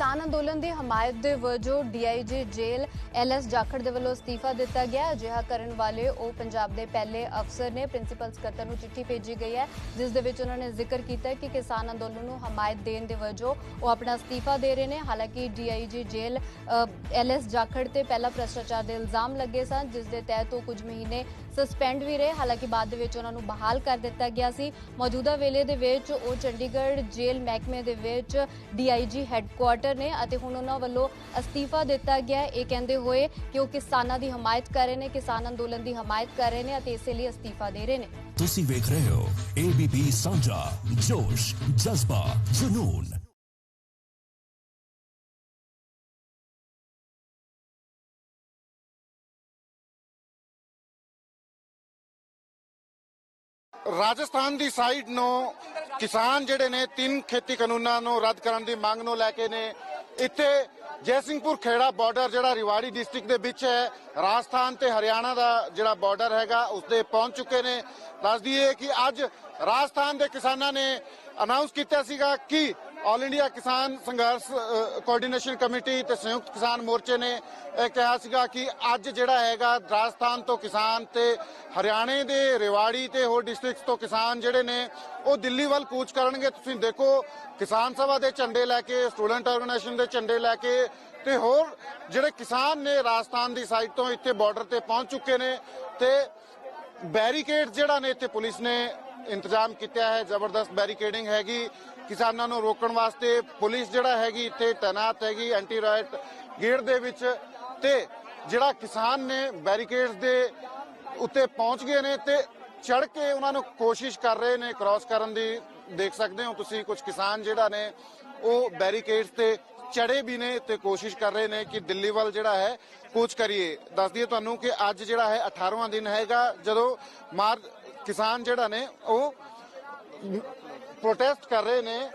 ਕਿਸਾਨ ਅੰਦੋਲਨ ਦੀ ਹਮਾਇਤ ਦੇ ਵਜੋਂ ਡੀਆਈਜੀ ਜੇਲ੍ਹ ਐਲਐਸ ਜਾਖੜ ਦੇ ਵੱਲੋਂ ਅਸਤੀਫਾ ਦਿੱਤਾ ਗਿਆ। ਅਜਿਹਾ ਕਰਨ ਵਾਲੇ ਉਹ ਪੰਜਾਬ ਦੇ ਪਹਿਲੇ ਅਫਸਰ ਨੇ, ਪ੍ਰਿੰਸੀਪਲ ਸਕੱਤਰ ਨੂੰ ਚਿੱਠੀ ਭੇਜੀ ਗਈ ਹੈ, ਜਿਸ ਦੇ ਵਿੱਚ ਉਹਨਾਂ ਨੇ ਜ਼ਿਕਰ ਕੀਤਾ ਕਿ ਕਿਸਾਨ ਅੰਦੋਲਨ ਨੂੰ ਹਮਾਇਤ ਦੇਣ ਦੇ ਵਜੋਂ ਉਹ ਆਪਣਾ ਅਸਤੀਫਾ ਦੇ ਰਹੇ ਨੇ। ਹਾਲਾਂਕਿ ਡੀਆਈਜੀ ਜੇਲ੍ਹ ਐਲਐਸ ਜਾਖੜ ਤੇ ਪਹਿਲਾ ਭ੍ਰਸ਼ਟਾਚਾਰ ਦੇ ਇਲਜ਼ਾਮ ਲੱਗੇ ਸਨ, ਜਿਸ ਦੇ ਤਹਿਤ ਉਹ ਕੁਝ ਮਹੀਨੇ ਸਸਪੈਂਡ ਵੀ ਰਹੇ। ਹਾਲਾਂਕਿ ਬਾਅਦ ਦੇ ਵਿੱਚ ਉਹਨਾਂ ਨੂੰ ਬਹਾਲ ਕਰ ਦਿੱਤਾ ਗਿਆ ਸੀ। ਮੌਜੂਦਾ ਵੇਲੇ ਦੇ ਵਿੱਚ ਉਹ ਚੰਡੀਗੜ੍ਹ ਜੇਲ੍ਹ ਮਹਿਕਮੇ ਦੇ ਵਿੱਚ ਡੀਆਈਜੀ ਹੈੱਡਕੁਆਟਰ ਨੇ ਅਤੇ ਹੁਣ ਉਹਨਾਂ ਵੱਲੋਂ ਅਸਤੀਫਾ ਦਿੱਤਾ ਗਿਆ। ਇਹ ਕਹਿੰਦੇ ਹੋਏ ਕਿ ਉਹ ਕਿਸਾਨਾਂ ਦੀ ਹਮਾਇਤ ਕਰ ਰਹੇ ਨੇ, ਕਿਸਾਨ ਅੰਦੋਲਨ ਦੀ ਹਮਾਇਤ ਕਰ ਰਹੇ ਨੇ ਅਤੇ ਇਸੇ ਲਈ ਅਸਤੀਫਾ ਦੇ ਰਹੇ ਨੇ। ਤੁਸੀਂ ਵੇਖ ਰਹੇ ਹੋ ABP ਸਾਂਝਾ ਜੋਸ਼, ਜਜ਼ਬਾ, ਜਨੂਨ। ਰਾਜਸਥਾਨ ਦੀ ਸਾਈਡ ਨੂੰ ਕਿਸਾਨ ਜਿਹੜੇ ਨੇ ਤਿੰਨ ਖੇਤੀ ਕਾਨੂੰਨਾਂ ਨੂੰ ਰੱਦ ਕਰਨ ਦੀ ਮੰਗ ਨੂੰ ਲੈ ਕੇ ਨੇ। ਇੱਥੇ ਜੈਸਿੰਗਪੁਰ ਖੇੜਾ ਬਾਰਡਰ ਜਿਹੜਾ ਰਿਵਾੜੀ ਡਿਸਟ੍ਰਿਕਟ ਦੇ ਵਿੱਚ ਹੈ, ਰਾਜਸਥਾਨ ਤੇ ਹਰਿਆਣਾ ਦਾ ਜਿਹੜਾ ਬਾਰਡਰ ਹੈਗਾ ਉਸ ਦੇ ਪਹੁੰਚ ਚੁੱਕੇ ਨੇ। ਦੱਸ ਦਈਏ ਕਿ ਅੱਜ ਰਾਜਸਥਾਨ ਦੇ ਕਿਸਾਨਾਂ ਨੇ ਅਨਾਉਂਸ ਕੀਤਾ ਸੀਗਾ ਕਿ ਆਲ ਇੰਡੀਆ ਕਿਸਾਨ ਸੰਘਰਸ਼ ਕੋਆਰਡੀਨੇਸ਼ਨ ਕਮੇਟੀ ਤੇ ਸੰਯੁਕਤ ਕਿਸਾਨ ਮੋਰਚੇ ਨੇ ਇਹ ਕਿਹਾ ਸੀਗਾ ਕਿ ਅੱਜ ਜਿਹੜਾ ਹੈਗਾ ਰਾਜਸਥਾਨ ਤੋਂ ਕਿਸਾਨ ਤੇ ਹਰਿਆਣੇ ਦੇ ਰਿਵਾੜੀ ਤੇ ਹੋਰ ਡਿਸਟ੍ਰਿਕਟਸ ਤੋਂ ਕਿਸਾਨ ਜਿਹੜੇ ਨੇ, ਉਹ ਦਿੱਲੀ ਵੱਲ ਕੂਚ ਕਰਨਗੇ। ਤੁਸੀਂ ਦੇਖੋ, ਕਿਸਾਨ ਸਭਾ ਦੇ ਝੰਡੇ ਲੈ ਕੇ ਸਟੂਡੈਂਟ ਆਰਗੇਨਾਈਜੇਸ਼ਨ ਦੇ ਝੰਡੇ ਲੈ ਕੇ ਤੇ ਹੋਰ ਜਿਹੜੇ ਕਿਸਾਨ ਨੇ ਰਾਜਸਥਾਨ ਦੀ ਸਾਈਡ ਤੋਂ ਇੱਥੇ ਬਾਰਡਰ ਤੇ ਪਹੁੰਚ ਚੁੱਕੇ ਨੇ ਤੇ ਬੈਰੀਕੇਡ ਜਿਹੜਾ ਨੇ ਇੱਥੇ ਪੁਲਿਸ ਨੇ ਇੰਤਜ਼ਾਮ ਕੀਤਾ ਹੈ ਜ਼ਬਰਦਸਤ ਬੈਰੀਕੇਡਿੰਗ ਹੈਗੀ। ਕਿਸਾਨਾਂ ਨੂੰ ਰੋਕਣ ਵਾਸਤੇ ਪੁਲਿਸ ਜਿਹੜਾ ਹੈਗੀ, ਇੱਥੇ ਤਾਇਨਾਤ ਹੈਗੀ ਐਂਟੀ ਰਾਇਟ ਗੇਟ ਦੇ ਵਿੱਚ ਤੇ ਜਿਹੜਾ ਕਿਸਾਨ ਨੇ ਬੈਰੀਕੇਡਸ ਦੇ ਉੱਤੇ ਪਹੁੰਚ ਗਏ ਨੇ ਤੇ ਚੜ ਕੇ ਉਹਨਾਂ ਨੂੰ ਕੋਸ਼ਿਸ਼ ਕਰ ਰਹੇ ਨੇ ਕ੍ਰਾਸ ਕਰਨ ਦੀ। ਦੇਖ ਸਕਦੇ ਹੋ ਤੁਸੀਂ ਕੁਝ ਕਿਸਾਨ ਜਿਹੜਾ ਨੇ, ਉਹ ਬੈਰੀਕੇਡਸ ਤੇ ਚੜੇ ਵੀ ਨੇ ਤੇ ਕੋਸ਼ਿਸ਼ ਕਰ ਰਹੇ ਨੇ ਕਿ ਦਿੱਲੀ ਵੱਲ ਜਿਹੜਾ ਹੈ ਕੂਚ ਕਰੀਏ। ਦੱਸ ਦਈਏ ਤੁਹਾਨੂੰ ਕਿ ਅੱਜ ਜਿਹੜਾ ਹੈ 18ਵਾਂ ਦਿਨ ਹੈਗਾ, ਜਦੋਂ ਮਾਰ ਕਿਸਾਨ ਜਿਹੜਾ ਨੇ, ਉਹ ਪ੍ਰੋਟੈਸਟ ਕਰ ਰਹੇ ਨੇ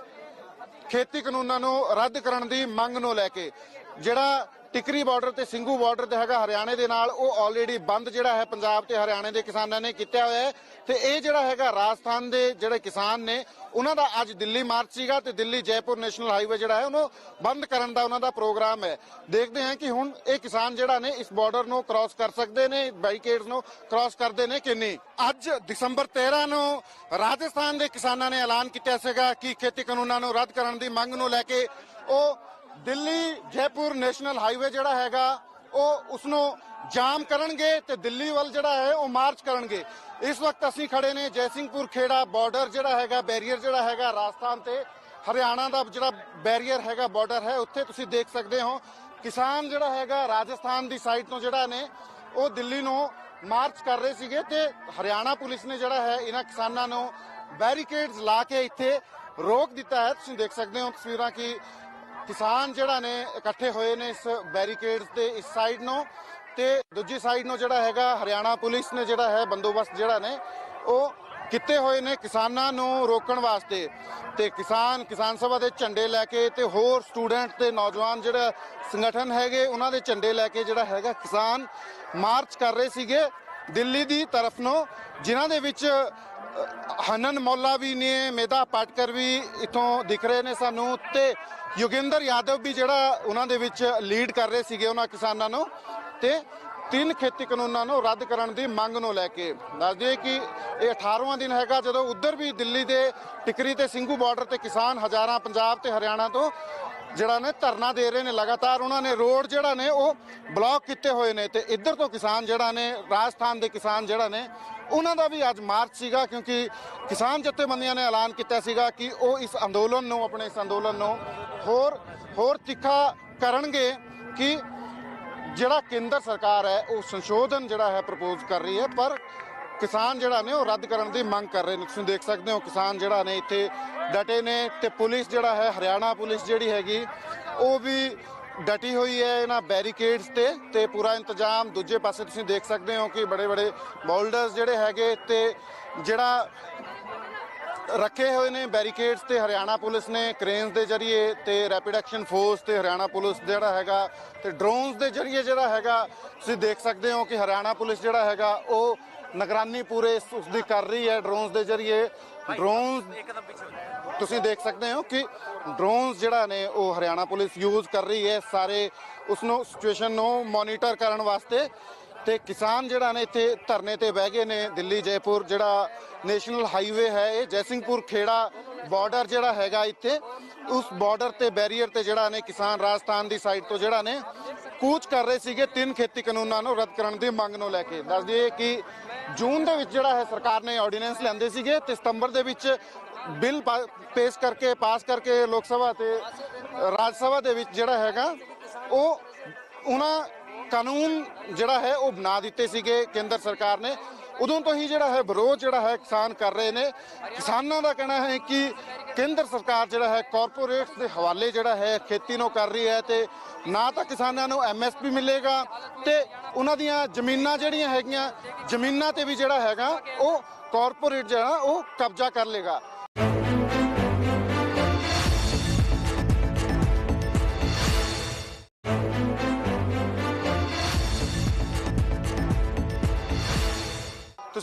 ਖੇਤੀ ਕਾਨੂੰਨਾਂ ਨੂੰ ਰੱਦ ਕਰਨ ਦੀ ਮੰਗ ਨੂੰ ਲੈ ਕੇ। ਜਿਹੜਾ ਟਿਕਰੀ ਬਾਰਡਰ ਤੇ ਸਿੰਘੂ ਬਾਰਡਰ ਤੇ ਹੈਗਾ ਹਰਿਆਣੇ ਦੇ ਨਾਲ। ਉਹ ਆਲਰੇਡੀ ਬੰਦ ਜਿਹੜਾ ਹੈ ਪੰਜਾਬ ਤੇ ਹਰਿਆਣੇ ਦੇ ਕਿਸਾਨਾਂ ਨੇ ਕੀਤਾ ਹੋਇਆ ਹੈ। ਤੇ ਇਹ ਜਿਹੜਾ ਹੈਗਾ ਰਾਜਸਥਾਨ ਦੇ ਜਿਹੜੇ ਕਿਸਾਨ ਨੇ, ਉਹਨਾਂ ਦਾ ਅੱਜ ਦਿੱਲੀ ਮਾਰਚ ਸੀਗਾ ਤੇ ਦਿੱਲੀ ਜੈਪੁਰ ਨੈਸ਼ਨਲ ਹਾਈਵੇ ਜਿਹੜਾ ਹੈ, ਉਹਨੂੰ ਬੰਦ ਕਰਨ ਦਾ ਉਹਨਾਂ ਦਾ ਪ੍ਰੋਗਰਾਮ ਹੈ। ਦੇਖਦੇ ਹਾਂ ਕਿ ਹੁਣ ਇਹ ਕਿਸਾਨ ਜਿਹੜਾ ਨੇ ਇਸ ਬਾਰਡਰ ਨੂੰ ਕ੍ਰਾਸ ਕਰ ਸਕਦੇ ਨੇ ਬੈਰੀਕੇਡਸ ਨੂੰ ਕ੍ਰਾਸ ਕਰਦੇ ਨੇ ਕਿ ਨਹੀਂ। ਅੱਜ ਦਸੰਬਰ 13 ਨੂੰ ਰਾਜਸਥਾਨ ਦੇ ਕਿਸਾਨਾਂ ਨੇ ਐਲਾਨ ਕੀਤਾ ਸੀਗਾ ਕਿ ਖੇਤੀ ਕਾਨੂੰਨਾਂ ਨੂੰ ਰੱਦ ਕਰਨ ਦੀ ਮੰਗ ਨੂੰ ਲੈ ਕੇ ਉਹ ਦਿੱਲੀ ਜੈਪੁਰ ਨੈਸ਼ਨਲ ਹਾਈਵੇ ਜਿਹੜਾ ਹੈਗਾ, ਉਹ ਉਸ ਨੂੰ ਜਾਮ ਕਰਨਗੇ ਤੇ ਦਿੱਲੀ ਵੱਲ ਜਿਹੜਾ ਹੈ, ਉਹ ਮਾਰਚ ਕਰਨਗੇ। ਇਸ ਵਕਤ ਅਸੀਂ ਖੜੇ ਨੇ ਜੈਸਿੰਗਪੁਰ ਖੇੜਾ ਬਾਰਡਰ ਜਿਹੜਾ ਹੈਗਾ ਬੈਰੀਅਰ ਜਿਹੜਾ ਹੈਗਾ ਰਾਜਸਥਾਨ ਤੇ। ਹਰਿਆਣਾ ਦਾ ਜਿਹੜਾ ਬੈਰੀਅਰ ਹੈਗਾ ਬਾਰਡਰ ਹੈ, ਉੱਥੇ ਤੁਸੀਂ ਦੇਖ ਸਕਦੇ ਹੋ। ਕਿਸਾਨ ਜਿਹੜਾ ਹੈਗਾ, ਰਾਜਸਥਾਨ ਦੀ ਸਾਈਡ ਤੋਂ ਜਿਹੜਾ ਨੇ, ਉਹ ਦਿੱਲੀ ਨੂੰ ਮਾਰਚ ਕਰ ਰਹੇ ਸੀਗੇ ਤੇ ਹਰਿਆਣਾ ਪੁਲਿਸ ਨੇ ਜਿਹੜਾ ਹੈ, ਇਹਨਾਂ ਕਿਸਾਨਾਂ ਨੂੰ ਬੈਰੀਕੇਡਸ ਲਾ ਕੇ ਇੱਥੇ ਰੋਕ ਦਿੱਤਾ ਹੈ। ਤੁਸੀਂ ਦੇਖ ਸਕਦੇ ਹੋ ਤਸਵੀਰਾਂ ਕਿ ਕਿਸਾਨ ਜਿਹੜਾ ਨੇ, ਇਕੱਠੇ ਹੋਏ ਨੇ ਇਸ ਬੈਰੀਕੇਡਸ ਦੇ ਇਸ ਸਾਈਡ ਨੂੰ ਤੇ ਦੂਜੀ ਸਾਈਡ ਨੂੰ ਜਿਹੜਾ ਹੈਗਾ ਹਰਿਆਣਾ ਪੁਲਿਸ ਨੇ ਜਿਹੜਾ ਹੈ ਬੰਦੋਬਸਤ ਜਿਹੜਾ ਨੇ, ਉਹ ਕੀਤੇ ਹੋਏ ਨੇ ਕਿਸਾਨਾਂ ਨੂੰ ਰੋਕਣ ਵਾਸਤੇ। ਤੇ ਕਿਸਾਨ ਕਿਸਾਨ ਸਭਾ ਦੇ ਝੰਡੇ ਲੈ ਕੇ ਤੇ ਹੋਰ ਸਟੂਡੈਂਟ ਤੇ ਨੌਜਵਾਨ ਜਿਹੜਾ ਸੰਗਠਨ ਹੈਗੇ, ਉਹਨਾਂ ਦੇ ਝੰਡੇ ਲੈ ਕੇ ਜਿਹੜਾ ਹੈਗਾ ਕਿਸਾਨ ਮਾਰਚ ਕਰ ਰਹੇ ਸੀਗੇ ਦਿੱਲੀ ਦੀ ਤਰਫ ਨੂੰ, ਜਿਨ੍ਹਾਂ ਦੇ ਵਿੱਚ ਹਨਨ ਮੌਲਾ ਵੀ ਨੇ ਮੇਦਾ ਪਾਟਕਰ ਵੀ ਇਥੋਂ ਦਿਖ ਰਹੇ ਨੇ ਸਾਨੂੰ ਤੇ ਯੋਗਿੰਦਰ ਯਾਦਵ ਵੀ ਜਿਹੜਾ ਉਹਨਾਂ ਦੇ ਵਿੱਚ ਲੀਡ ਕਰ ਰਹੇ ਸੀਗੇ ਉਹਨਾਂ ਕਿਸਾਨਾਂ ਨੂੰ ਤੇ ਤਿੰਨ ਖੇਤੀ ਕਾਨੂੰਨਾਂ ਨੂੰ ਰੱਦ ਕਰਨ ਦੀ ਮੰਗ ਨੂੰ ਲੈ ਕੇ। ਦੱਸ ਕਿ ਇਹ 18ਵਾਂ ਦਿਨ ਹੈਗਾ ਜਦੋਂ ਉੱਧਰ ਵੀ ਦਿੱਲੀ ਦੇ ਟਿਕਰੀ ਤੇ ਸਿੰਘੂ ਬਾਰਡਰ ਤੇ ਕਿਸਾਨ ਹਜ਼ਾਰਾਂ, ਪੰਜਾਬ ਤੇ ਹਰਿਆਣਾ ਤੋਂ ਜਿਹੜਾ ਨੇ ਧਰਨਾ ਦੇ ਰਹੇ ਨੇ ਲਗਾਤਾਰ, ਉਹਨਾਂ ਨੇ ਰੋਡ ਜਿਹੜਾ ਨੇ ਉਹ ਬਲੌਕ ਕੀਤੇ ਹੋਏ ਨੇ ਤੇ ਇੱਧਰ ਤੋਂ ਕਿਸਾਨ ਜਿਹੜਾ ਨੇ, ਰਾਜਸਥਾਨ ਦੇ ਕਿਸਾਨ ਜਿਹੜਾ ਨੇ, ਉਹਨਾਂ ਦਾ ਵੀ ਅੱਜ ਮਾਰਚ ਸੀਗਾ ਕਿਉਂਕਿ ਕਿਸਾਨ ਜਥੇਬੰਦੀਆਂ ਨੇ ਐਲਾਨ ਕੀਤਾ ਸੀਗਾ ਕਿ ਉਹ ਇਸ ਅੰਦੋਲਨ ਨੂੰ, ਆਪਣੇ ਇਸ ਅੰਦੋਲਨ ਨੂੰ ਹੋਰ ਹੋਰ ਤਿੱਖਾ ਕਰਨਗੇ ਕਿ ਜਿਹੜਾ ਕੇਂਦਰ ਸਰਕਾਰ ਹੈ, ਉਹ ਸੰਸ਼ੋਧਨ ਜਿਹੜਾ ਹੈ ਪ੍ਰਪੋਜ਼ ਕਰ ਰਹੀ ਹੈ, ਪਰ ਕਿਸਾਨ ਜਿਹੜਾ ਨੇ ਉਹ ਰੱਦ ਕਰਨ ਦੀ ਮੰਗ ਕਰ ਰਹੇ ਨੇ। ਤੁਸੀਂ ਦੇਖ ਸਕਦੇ ਹੋ ਕਿਸਾਨ ਜਿਹੜਾ ਨੇ ਇੱਥੇ ਡਟੇ ਨੇ ਤੇ ਪੁਲਿਸ ਜਿਹੜਾ ਹੈ ਹਰਿਆਣਾ ਪੁਲਿਸ ਜਿਹੜੀ ਹੈਗੀ ਉਹ ਵੀ ਡਟੀ ਹੋਈ ਹੈ ਇਹਨਾਂ ਬੈਰੀਕੇਡਸ ਤੇ ਤੇ ਪੂਰਾ ਇੰਤਜ਼ਾਮ ਦੂਜੇ ਪਾਸੇ ਤੁਸੀਂ ਦੇਖ ਸਕਦੇ ਹੋ ਕਿ ਬੜੇ ਬੜੇ ਬੋਲਡਰਸ ਜਿਹੜੇ ਹੈਗੇ ਤੇ ਜਿਹੜਾ ਰੱਖੇ ਹੋਏ ਨੇ ਬੈਰੀਕੇਡਸ ਤੇ ਹਰਿਆਣਾ ਪੁਲਿਸ ਨੇ ਕ੍ਰੇਨਸ ਦੇ ਜ਼ਰੀਏ ਤੇ ਰੈਪਿਡ ਐਕਸ਼ਨ ਫੋਰਸ ਤੇ ਹਰਿਆਣਾ ਪੁਲਿਸ ਜਿਹੜਾ ਹੈਗਾ ਤੇ ਡਰੋਨਸ ਦੇ ਜ਼ਰੀਏ ਜਿਹੜਾ ਹੈਗਾ ਤੁਸੀਂ ਦੇਖ ਸਕਦੇ ਹੋ ਕਿ ਹਰਿਆਣਾ ਪੁਲਿਸ ਜਿਹੜਾ ਹੈਗਾ ਉਹ ਨਿਗਰਾਨੀ ਪੂਰੇ ਉਸ ਉਸ ਦੀ ਕਰ ਰਹੀ ਹੈ ਡਰੋਨਸ ਦੇ ਜ਼ਰੀਏ। ਡਰੋਨਸ ਤੁਸੀਂ ਦੇਖ ਸਕਦੇ ਹੋ ਕਿ ਡਰੋਨਸ ਜਿਹੜਾ ਨੇ ਉਹ ਹਰਿਆਣਾ ਪੁਲਿਸ ਯੂਜ਼ ਕਰ ਰਹੀ ਹੈ। ਸਾਰੇ ਉਸ ਨੂੰ ਸਿਚੁਏਸ਼ਨ ਨੂੰ ਮੋਨੀਟਰ ਕਰਨ ਵਾਸਤੇ ਤੇ ਕਿਸਾਨ ਜਿਹੜਾ ਨੇ ਇੱਥੇ ਧਰਨੇ ਤੇ ਬਹਿ ਗਏ ਨੇ ਦਿੱਲੀ, ਜੈਪੁਰ ਜਿਹੜਾ ਨੈਸ਼ਨਲ ਹਾਈਵੇ ਹੈ ਇਹ, ਜੈਸਿੰਗਪੁਰ ਖੇੜਾ ਬਾਰਡਰ ਜਿਹੜਾ ਹੈਗਾ ਇੱਥੇ, ਉਸ ਬਾਰਡਰ ਤੇ ਬੈਰੀਅਰ ਤੇ ਜਿਹੜਾ ਨੇ ਕਿਸਾਨ ਰਾਜਸਥਾਨ ਦੀ ਸਾਈਡ ਤੋਂ ਜਿਹੜਾ ਨੇ ਕੂਚ ਕਰ ਰਹੇ ਸੀਗੇ ਤਿੰਨ ਖੇਤੀ ਕਾਨੂੰਨਾਂ ਨੂੰ ਰੱਦ ਕਰਨ ਦੀ ਮੰਗ ਨੂੰ ਲੈ ਕੇ। ਦੱਸ ਦਈਏ ਕਿ ਜੂਨ ਦੇ ਵਿੱਚ ਜਿਹੜਾ ਹੈ, ਸਰਕਾਰ ਨੇ ਆਰਡੀਨੈਂਸ ਲਿਆਂਦੇ ਸੀਗੇ ਤੇ ਸਤੰਬਰ ਦੇ ਵਿੱਚ ਬਿੱਲ ਪਾ- ਪੇਸ਼ ਕਰਕੇ, ਪਾਸ ਕਰਕੇ ਲੋਕ ਸਭਾ ਤੇ, ਰਾਜ ਸਭਾ ਦੇ ਵਿੱਚ ਜਿਹੜਾ ਹੈਗਾ, ਉਹ ਉਹਨਾਂ ਕਾਨੂੰਨ ਜਿਹੜਾ ਹੈ, ਉਹ ਬਣਾ ਦਿੱਤੇ ਸੀਗੇ ਕੇਂਦਰ ਸਰਕਾਰ ਨੇ। ਉਦੋਂ ਤੋਂ ਹੀ ਜਿਹੜਾ ਹੈ, ਵਿਰੋਧ ਜਿਹੜਾ ਹੈ, ਕਿਸਾਨ ਕਰ ਰਹੇ ਨੇ। ਕਿਸਾਨਾਂ ਦਾ ਕਹਿਣਾ ਹੈ ਕਿ ਕੇਂਦਰ ਸਰਕਾਰ ਜਿਹੜਾ ਹੈ ਕਾਰਪੋਰੇਟਸ ਦੇ ਹਵਾਲੇ ਜਿਹੜਾ ਹੈ, ਖੇਤੀ ਨੂੰ ਕਰ ਰਹੀ ਹੈ ਤੇ ਨਾ ਤਾਂ ਕਿਸਾਨਾਂ ਨੂੰ ਐਮਐਸਪੀ ਮਿਲੇਗਾ ਤੇ ਉਹਨਾਂ ਦੀਆਂ ਜ਼ਮੀਨਾਂ ਜਿਹੜੀਆਂ ਹੈਗੀਆਂ, ਜ਼ਮੀਨਾਂ ਤੇ ਵੀ ਜਿਹੜਾ ਹੈਗਾ, ਉਹ ਕਾਰਪੋਰੇਟ ਜਿਹੜਾ, ਉਹ ਕਬਜ਼ਾ ਕਰ ਲੇਗਾ।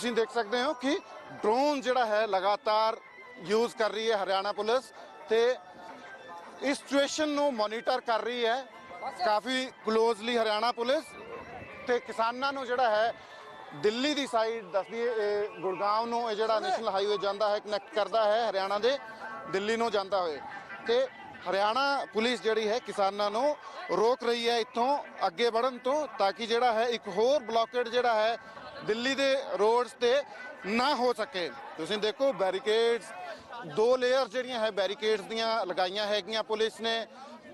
ਤੁਸੀਂ ਦੇਖ ਸਕਦੇ ਹੋ ਕਿ ਡਰੋਨ ਜਿਹੜਾ ਹੈ ਲਗਾਤਾਰ ਯੂਜ਼ ਕਰ ਰਹੀ ਹੈ ਹਰਿਆਣਾ ਪੁਲਿਸ ਤੇ ਇਸ ਸਿਚੁਏਸ਼ਨ ਨੂੰ ਮੋਨੀਟਰ ਕਰ ਰਹੀ ਹੈ ਕਾਫੀ ਕਲੋਜ਼ਲੀ ਹਰਿਆਣਾ ਪੁਲਿਸ ਤੇ ਕਿਸਾਨਾਂ ਨੂੰ ਜਿਹੜਾ ਹੈ ਦਿੱਲੀ ਦੀ ਸਾਈਡ ਦੱਸਦੀ ਇਹ ਗੁਰਗਾਂਵ ਨੂੰ ਇਹ ਜਿਹੜਾ ਨੈਸ਼ਨਲ ਹਾਈਵੇ ਜਾਂਦਾ ਹੈ ਕਨੈਕਟ ਕਰਦਾ ਹੈ ਹਰਿਆਣਾ ਦੇ, ਦਿੱਲੀ ਨੂੰ ਜਾਂਦਾ ਹੋਏ। ਤੇ ਹਰਿਆਣਾ ਪੁਲਿਸ ਜਿਹੜੀ ਹੈ ਕਿਸਾਨਾਂ ਨੂੰ ਰੋਕ ਰਹੀ ਹੈ ਇੱਥੋਂ ਅੱਗੇ ਵਧਣ ਤੋਂ, ਤਾਂ ਕਿ ਜਿਹੜਾ ਹੈ ਇੱਕ ਹੋਰ ਬਲੌਕੇਡ ਜਿਹੜਾ ਹੈ ਦਿੱਲੀ ਦੇ ਰੋਡਸ ਤੇ ਨਾ ਹੋ ਸਕੇ। ਤੁਸੀਂ ਦੇਖੋ, ਬੈਰੀਕੇਡਸ, ਦੋ ਲੇਅਰ ਜਿਹੜੀਆਂ ਹੈ, ਬੈਰੀਕੇਡਸ ਦੀਆਂ ਲਗਾਈਆਂ ਹੈਗੀਆਂ ਪੁਲਿਸ ਨੇ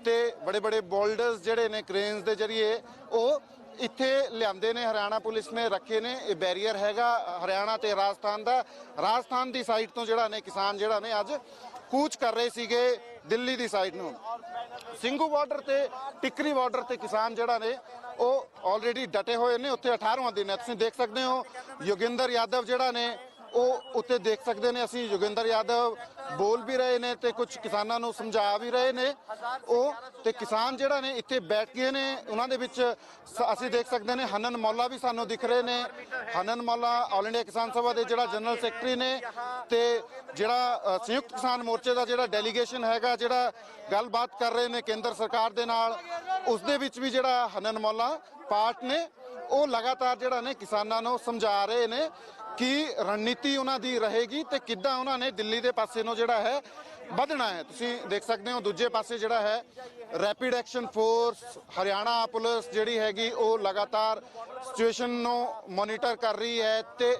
ਤੇ ਬੜੇ ਬੜੇ ਬੋਲਡਰਸ ਜਿਹੜੇ ਨੇ ਕ੍ਰੇਨਸ ਦੇ ਜ਼ਰੀਏ, ਉਹ ਇੱਥੇ ਲਿਆਂਦੇ ਨੇ, ਹਰਿਆਣਾ ਪੁਲਿਸ ਨੇ ਰੱਖੇ ਨੇ। ਇਹ ਬੈਰੀਅਰ ਹੈਗਾ, ਹਰਿਆਣਾ ਤੇ ਰਾਜਸਥਾਨ ਦਾ। ਰਾਜਸਥਾਨ ਦੀ ਸਾਈਡ ਤੋਂ ਜਿਹੜਾ ਨੇ ਕਿਸਾਨ ਜਿਹੜਾ ਨੇ ਅੱਜ ਕੂਚ ਕਰ ਰਹੇ ਸੀਗੇ ਦਿੱਲੀ ਦੀ ਸਾਈਡ ਨੂੰ। ਸਿੰਘੂ ਬਾਰਡਰ ਤੇ, ਟਿਕਰੀ ਬਾਰਡਰ ਤੇ ਕਿਸਾਨ ਜਿਹੜਾ ਨੇ, ਉਹ ਆਲਰੇਡੀ ਡਟੇ ਹੋਏ ਨੇ। ਉੱਥੇ 18ਵਾਂ ਦਿਨ ਹੈ। ਤੁਸੀਂ ਦੇਖ ਸਕਦੇ ਹੋ, ਯੋਗਿੰਦਰ ਯਾਦਵ ਜਿਹੜਾ ਨੇ ਉਹ ਉੱਤੇ ਦੇਖ ਸਕਦੇ ਨੇ ਅਸੀਂ ਯੋਗਿੰਦਰ ਯਾਦਵ ਬੋਲ ਵੀ ਰਹੇ ਨੇ ਤੇ ਕੁਝ ਕਿਸਾਨਾਂ ਨੂੰ ਸਮਝਾ ਵੀ ਰਹੇ ਨੇ। ਉਹ ਤੇ ਕਿਸਾਨ ਜਿਹੜਾ ਨੇ ਇੱਥੇ ਬੈਠ ਗਏ ਨੇ, ਉਹਨਾਂ ਦੇ ਵਿੱਚ ਸ- ਅਸੀਂ ਦੇਖ ਸਕਦੇ ਨੇ ਹਨਨ ਮੌਲਾ ਵੀ ਸਾਨੂੰ ਦਿਖ ਰਹੇ ਨੇ। ਹਨਨ ਮੌਲਾ ਆਲ ਇੰਡੀਆ ਕਿਸਾਨ ਸਭਾ ਦੇ ਜਿਹੜਾ ਜਨਰਲ ਸੈਕਟਰੀ ਨੇ ਤੇ ਜਿਹੜਾ ਸੰਯੁਕਤ ਕਿਸਾਨ ਮੋਰਚੇ ਦਾ ਜਿਹੜਾ ਡੈਲੀਗੇਸ਼ਨ ਹੈਗਾ, ਜਿਹੜਾ ਗੱਲਬਾਤ ਕਰ ਰਹੇ ਨੇ ਕੇਂਦਰ ਸਰਕਾਰ ਦੇ ਨਾਲ, ਉਸ ਦੇ ਵਿੱਚ ਵੀ ਜਿਹੜਾ ਹਨਨ ਮੌਲਾ ਪਾਰਟ ਨੇ, ਉਹ ਲਗਾਤਾਰ ਜਿਹੜਾ ਨੇ ਕਿਸਾਨਾਂ ਨੂੰ ਸਮਝਾ ਰਹੇ ਨੇ। ਕੀ ਰਣਨੀਤੀ ਉਹਨਾਂ ਦੀ ਰਹੇਗੀ ਤੇ ਕਿੱਦਾਂ ਉਹਨਾਂ ਨੇ ਦਿੱਲੀ ਦੇ ਪਾਸੇ ਨੂੰ ਜਿਹੜਾ ਹੈ ਵਧਣਾ ਹੈ? ਤੁਸੀਂ ਦੇਖ ਸਕਦੇ ਹੋ ਦੂਜੇ ਪਾਸੇ ਜਿਹੜਾ ਹੈ rapid action force Haryana police ਜਿਹੜੀ ਹੈਗੀ ਉਹ ਲਗਾਤਾਰ ਸਿਚੁਏਸ਼ਨ ਨੂੰ ਮੋਨੀਟਰ ਕਰ ਰਹੀ ਹੈ ਤੇ